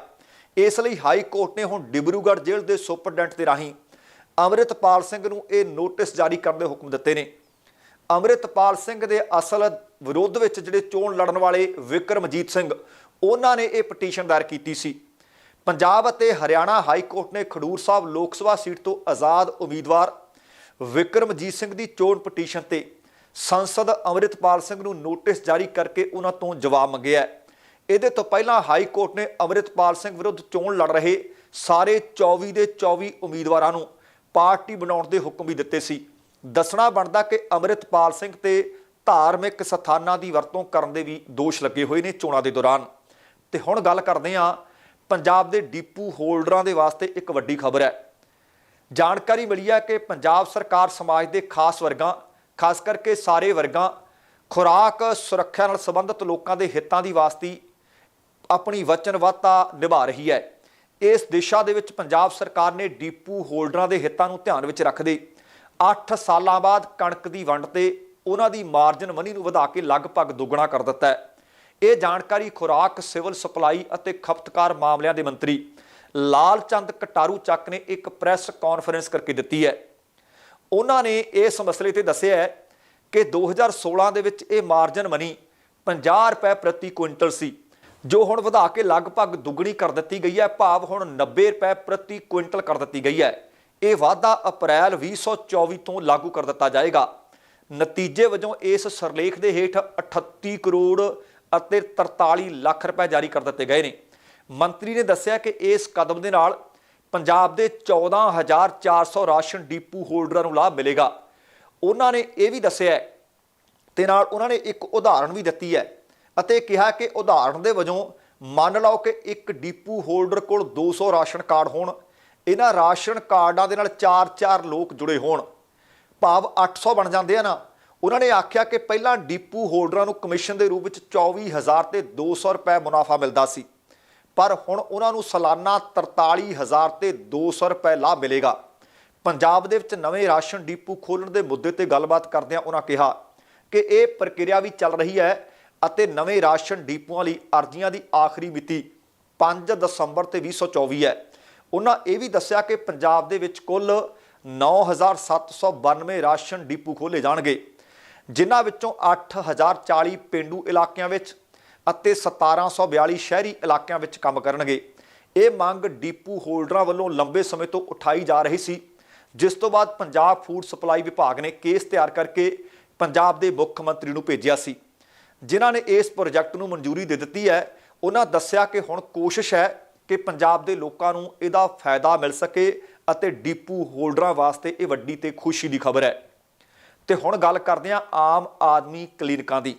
ਇਸ ਲਈ ਹਾਈ ਕੋਰਟ ਨੇ ਹੁਣ ਡਿਬਰੂਗੜ੍ਹ ਜੇਲ੍ਹ ਦੇ ਸੁਪਰਡੈਂਟ ਦੇ ਰਾਹੀਂ ਅੰਮ੍ਰਿਤਪਾਲ ਸਿੰਘ ਨੂੰ ਇਹ ਨੋਟਿਸ ਜਾਰੀ ਕਰਨ ਦੇ ਹੁਕਮ ਦਿੱਤੇ ਨੇ। ਅੰਮ੍ਰਿਤਪਾਲ ਸਿੰਘ ਦੇ ਅਸਲ ਵਿਰੋਧ ਵਿੱਚ ਜਿਹੜੇ ਚੋਣ ਲੜਨ ਵਾਲੇ ਵਿਕਰਮਜੀਤ ਸਿੰਘ, ਉਹਨਾਂ ਨੇ ਇਹ ਪਟੀਸ਼ਨ ਦਾਇਰ ਕੀਤੀ ਸੀ। ਪੰਜਾਬ ਅਤੇ ਹਰਿਆਣਾ ਹਾਈ ਕੋਰਟ ਨੇ ਖਡੂਰ ਸਾਹਿਬ ਲੋਕ ਸਭਾ ਸੀਟ ਤੋਂ ਆਜ਼ਾਦ ਉਮੀਦਵਾਰ ਵਿਕਰਮਜੀਤ ਸਿੰਘ ਦੀ ਚੋਣ ਪਟੀਸ਼ਨ ਤੇ ਸੰਸਦ ਅੰਮ੍ਰਿਤਪਾਲ ਸਿੰਘ ਨੂੰ ਨੋਟਿਸ ਜਾਰੀ ਕਰਕੇ ਉਹਨਾਂ ਤੋਂ ਜਵਾਬ ਮੰਗਿਆ ਇਹਦੇ ਤੋਂ ਪਹਿਲਾਂ ਹਾਈ ਕੋਰਟ ਨੇ ਅੰਮ੍ਰਿਤਪਾਲ ਸਿੰਘ ਵਿਰੁੱਧ ਚੋਣ ਲੜ ਰਹੇ ਸਾਰੇ 24 ਦੇ 24 ਉਮੀਦਵਾਰਾਂ ਨੂੰ ਪਾਰਟੀ ਬਣਾਉਣ ਦੇ ਹੁਕਮ ਵੀ ਦਿੱਤੇ ਸੀ। ਦੱਸਣਾ ਬਣਦਾ ਕਿ ਅੰਮ੍ਰਿਤਪਾਲ ਸਿੰਘ ਤੇ ਧਾਰਮਿਕ ਸਥਾਨਾਂ ਦੀ ਵਰਤੋਂ ਕਰਨ ਦੇ ਵੀ ਦੋਸ਼ ਲੱਗੇ ਹੋਏ ਨੇ ਚੋਣਾਂ ਦੇ ਦੌਰਾਨ। ਤੇ ਹੁਣ ਗੱਲ ਕਰਦੇ ਹਾਂ ਪੰਜਾਬ ਦੇ ਡੀਪੂ ਹੋਲਡਰਾਂ ਦੇ ਵਾਸਤੇ ਇੱਕ ਵੱਡੀ ਖਬਰ ਹੈ। ਜਾਣਕਾਰੀ ਮਿਲੀ ਹੈ ਕਿ ਪੰਜਾਬ ਸਰਕਾਰ ਸਮਾਜ ਦੇ ਖਾਸ ਵਰਗਾਂ, ਖਾਸ ਕਰਕੇ ਸਾਰੇ ਵਰਗਾਂ, ਖੁਰਾਕ ਸੁਰੱਖਿਆ ਨਾਲ ਸੰਬੰਧਿਤ ਲੋਕਾਂ ਦੇ ਹਿੱਤਾਂ ਦੀ ਵਾਸਤੇ ਆਪਣੀ ਵਚਨਬੱਧਤਾ ਨਿਭਾ ਰਹੀ ਹੈ। ਇਸ ਦਿਸ਼ਾ ਦੇ ਵਿੱਚ ਪੰਜਾਬ ਸਰਕਾਰ ਨੇ ਡੀਪੂ ਹੋਲਡਰਾਂ ਦੇ ਹਿੱਤਾਂ ਨੂੰ ਧਿਆਨ ਵਿੱਚ ਰੱਖਦੇ 8 ਸਾਲਾਂ ਬਾਅਦ ਕਣਕ ਦੀ ਵੰਡ ਤੇ ਉਹਨਾਂ ਦੀ ਮਾਰਜਨ ਮਨੀ ਨੂੰ ਵਧਾ ਕੇ ਲਗਭਗ ਦੁੱਗਣਾ ਕਰ ਦਿੱਤਾ ਹੈ। ਇਹ ਜਾਣਕਾਰੀ ਖੁਰਾਕ, ਸਿਵਲ ਸਪਲਾਈ ਅਤੇ ਖਪਤਕਾਰ ਮਾਮਲਿਆਂ ਦੇ ਮੰਤਰੀ ਲਾਲ ਚੰਦ ਕਟਾਰੂ ਚੱਕ ਨੇ ਇੱਕ ਪ੍ਰੈਸ ਕਾਨਫਰੰਸ ਕਰਕੇ ਦਿੱਤੀ ਹੈ। ਉਹਨਾਂ ਨੇ ਇਸ ਮਸਲੇ ਤੇ ਦੱਸਿਆ ਹੈ ਕਿ 2016 ਦੇ ਵਿੱਚ ਇਹ ਮਾਰਜਨ ਮਨੀ 50 ਰੁਪਏ ਪ੍ਰਤੀ ਕੁਇੰਟਲ ਸੀ। ਜੋ ਹੁਣ ਵਧਾ ਕੇ ਲਗਭਗ ਦੁੱਗਣੀ ਕਰ ਦਿੱਤੀ ਗਈ ਹੈ, ਭਾਵ ਹੁਣ 90 ਰੁਪਏ ਪ੍ਰਤੀ ਕੁਇੰਟਲ ਕਰ ਦਿੱਤੀ ਗਈ ਹੈ। ਇਹ ਵਾਅਦਾ ਅਪ੍ਰੈਲ 2024 ਤੋਂ ਲਾਗੂ ਕਰ ਦਿੱਤਾ ਜਾਏਗਾ। ਨਤੀਜੇ ਵਜੋਂ ਇਸ ਸਰਲੇਖ ਦੇ ਹੇਠ 38 ਕਰੋੜ ਅਤੇ 43 ਲੱਖ ਰੁਪਏ ਜਾਰੀ ਕਰ ਦਿੱਤੇ ਗਏ ਨੇ। ਮੰਤਰੀ ਨੇ ਦੱਸਿਆ ਕਿ ਇਸ ਕਦਮ ਦੇ ਨਾਲ ਪੰਜਾਬ ਦੇ 14400 ਰਾਸ਼ਨ ਡੀਪੂ ਹੋਲਡਰਾਂ ਨੂੰ ਲਾਭ ਮਿਲੇਗਾ। ਉਹਨਾਂ ਨੇ ਇਹ ਵੀ ਦੱਸਿਆ ਹੈ ਤੇ ਨਾਲ ਉਹਨਾਂ ਨੇ ਇੱਕ ਉਦਾਹਰਣ ਵੀ ਦਿੱਤੀ ਹੈ। ਅਤੇ ਕਿਹਾ ਕਿ ਉਦਾਹਰਣ ਦੇ ਵਜੋਂ, ਮੰਨ ਲਓ ਕਿ ਇੱਕ ਡੀਪੂ ਹੋਲਡਰ ਕੋਲ 200 ਰਾਸ਼ਨ ਕਾਰਡ ਹੋਣ, ਇਹਨਾਂ ਰਾਸ਼ਨ ਕਾਰਡਾਂ ਦੇ ਨਾਲ 4-4 ਲੋਕ ਜੁੜੇ ਹੋਣ। ਭਾਵ 800 ਬਣ ਜਾਂਦੇ ਆ ਨਾ। ਉਹਨਾਂ ਨੇ ਆਖਿਆ ਕਿ ਪਹਿਲਾਂ ਡੀਪੂ ਹੋਲਡਰਾਂ ਨੂੰ ਕਮਿਸ਼ਨ ਦੇ ਰੂਪ ਵਿੱਚ 24000 ਤੇ 200 ਰੁਪਏ ਮੁਨਾਫਾ ਮਿਲਦਾ ਸੀ। ਪਰ ਹੁਣ ਉਹਨਾਂ ਨੂੰ ਸਾਲਾਨਾ 43000 ਤੇ 200 ਰੁਪਏ ਲਾਭ ਮਿਲੇਗਾ। ਪੰਜਾਬ ਦੇ ਵਿੱਚ ਨਵੇਂ ਰਾਸ਼ਨ ਡੀਪੂ ਖੋਲ੍ਹਣ ਦੇ ਮੁੱਦੇ ਤੇ ਗੱਲਬਾਤ ਕਰਦਿਆਂ ਉਹਨਾਂ ਕਿਹਾ ਕਿ ਇਹ ਪ੍ਰਕਿਰਿਆ ਵੀ ਚੱਲ ਰਹੀ ਹੈ। ਅਤੇ ਨਵੇਂ ਰਾਸ਼ਨ ਡੀਪੂਆਂ ਲਈ ਅਰਜ਼ੀਆਂ ਦੀ ਆਖਰੀ ਮਿਤੀ 5 ਦਸੰਬਰ ਤੇ 2024 ਹੈ। ਉਹਨਾਂ ਇਹ ਵੀ ਦੱਸਿਆ ਕਿ ਪੰਜਾਬ ਦੇ ਵਿੱਚ ਕੁੱਲ 9792 ਰਾਸ਼ਨ ਡੀਪੂ ਖੋਲੇ ਜਾਣਗੇ, ਜਿਨ੍ਹਾਂ ਵਿੱਚੋਂ 8040 ਪਿੰਡੂ ਇਲਾਕਿਆਂ ਵਿੱਚ ਅਤੇ 1742 ਸ਼ਹਿਰੀ ਇਲਾਕਿਆਂ ਵਿੱਚ ਕੰਮ ਕਰਨਗੇ। ਇਹ ਮੰਗ ਡੀਪੂ ਹੋਲਡਰਾਂ ਵੱਲੋਂ ਲੰਬੇ ਸਮੇਂ ਤੋਂ ਉਠਾਈ ਜਾ ਰਹੀ ਸੀ, ਜਿਸ ਤੋਂ ਬਾਅਦ ਪੰਜਾਬ ਫੂਡ ਸਪਲਾਈ ਵਿਭਾਗ ਨੇ ਕੇਸ ਤਿਆਰ ਕਰਕੇ ਪੰਜਾਬ ਦੇ ਮੁੱਖ ਮੰਤਰੀ ਨੂੰ ਭੇਜਿਆ ਸੀ। ਜਿਨ੍ਹਾਂ ਨੇ ਇਸ ਪ੍ਰੋਜੈਕਟ ਨੂੰ ਮਨਜ਼ੂਰੀ ਦੇ ਦਿੱਤੀ ਹੈ, ਉਹਨਾਂ ਦੱਸਿਆ ਕਿ ਹੁਣ ਕੋਸ਼ਿਸ਼ ਹੈ ਕਿ ਪੰਜਾਬ ਦੇ ਲੋਕਾਂ ਨੂੰ ਇਹਦਾ ਫਾਇਦਾ ਮਿਲ ਸਕੇ ਅਤੇ ਡੀਪੂ ਹੋਲਡਰਾਂ ਵਾਸਤੇ ਇਹ ਵੱਡੀ ਤੇ ਖੁਸ਼ੀ ਦੀ ਖਬਰ ਹੈ। ਤੇ ਹੁਣ ਗੱਲ ਕਰਦੇ ਹਾਂ ਆਮ ਆਦਮੀ ਕਲੀਨਿਕਾਂ ਦੀ।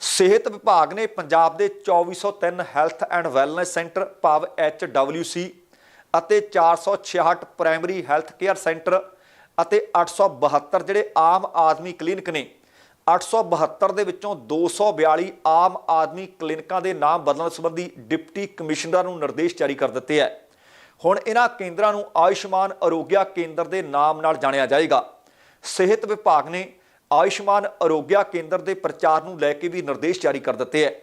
ਸਿਹਤ ਵਿਭਾਗ ਨੇ ਪੰਜਾਬ ਦੇ 2403 ਹੈਲਥ ਐਂਡ ਵੈਲਨੈਸ ਸੈਂਟਰ, ਭਾਵ HWC ਅਤੇ 466 ਪ੍ਰਾਇਮਰੀ ਹੈਲਥ ਕੇਅਰ ਸੈਂਟਰ ਅਤੇ 872 ਜਿਹੜੇ ਆਮ ਆਦਮੀ ਕਲੀਨਿਕ ਨੇ 872 ਦੇ ਵਿੱਚੋਂ 242 ਆਮ ਆਦਮੀ ਕਲੀਨਿਕਾਂ ਦੇ ਨਾਮ ਬਦਲਣ ਸੰਬੰਧੀ ਡਿਪਟੀ ਕਮਿਸ਼ਨਰ ਨੂੰ ਨਿਰਦੇਸ਼ ਜਾਰੀ ਕਰ ਦਿੱਤੇ ਹੈ। ਹੁਣ ਇਹਨਾਂ ਕੇਂਦਰਾਂ ਨੂੰ ਆਯੁਸ਼ਮਾਨ ਅਰੋਗਿਆ ਕੇਂਦਰ ਦੇ ਨਾਮ ਨਾਲ ਜਾਣਿਆ ਜਾਏਗਾ। ਸਿਹਤ ਵਿਭਾਗ ਨੇ ਆਯੁਸ਼ਮਾਨ ਅਰੋਗਿਆ ਕੇਂਦਰ ਦੇ ਪ੍ਰਚਾਰ ਨੂੰ ਲੈ ਕੇ ਵੀ ਨਿਰਦੇਸ਼ ਜਾਰੀ ਕਰ ਦਿੱਤੇ ਹੈ।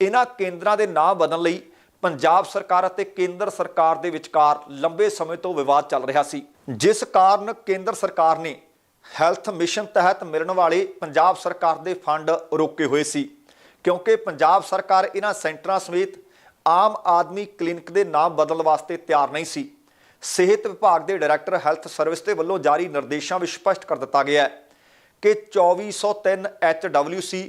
ਇਹਨਾਂ ਕੇਂਦਰਾਂ ਦੇ ਨਾਮ ਬਦਲਣ ਲਈ ਪੰਜਾਬ ਸਰਕਾਰ ਅਤੇ ਕੇਂਦਰ ਸਰਕਾਰ ਦੇ ਵਿਚਕਾਰ ਲੰਬੇ ਸਮੇਂ ਤੋਂ ਵਿਵਾਦ ਚੱਲ ਰਿਹਾ ਸੀ। ਜਿਸ ਕਾਰਨ ਕੇਂਦਰ ਸਰਕਾਰ ਨੇ ਹੈਲਥ ਮਿਸ਼ਨ ਤਹਿਤ ਮਿਲਣ ਵਾਲੇ ਪੰਜਾਬ ਸਰਕਾਰ ਦੇ ਫੰਡ ਰੋਕੇ ਹੋਏ ਸੀ, ਕਿਉਂਕਿ ਪੰਜਾਬ ਸਰਕਾਰ ਇਹਨਾਂ ਸੈਂਟਰਾਂ ਸਮੇਤ ਆਮ ਆਦਮੀ ਕਲੀਨਿਕ ਦੇ ਨਾਮ ਬਦਲਣ ਵਾਸਤੇ ਤਿਆਰ ਨਹੀਂ ਸੀ। ਸਿਹਤ ਵਿਭਾਗ ਦੇ ਡਾਇਰੈਕਟਰ ਹੈਲਥ ਸਰਵਿਸ ਦੇ ਵੱਲੋਂ ਜਾਰੀ ਨਿਰਦੇਸ਼ਾਂ ਵਿੱਚ ਸਪਸ਼ਟ ਕਰ ਦਿੱਤਾ ਗਿਆ ਹੈ ਕਿ 2403 HWC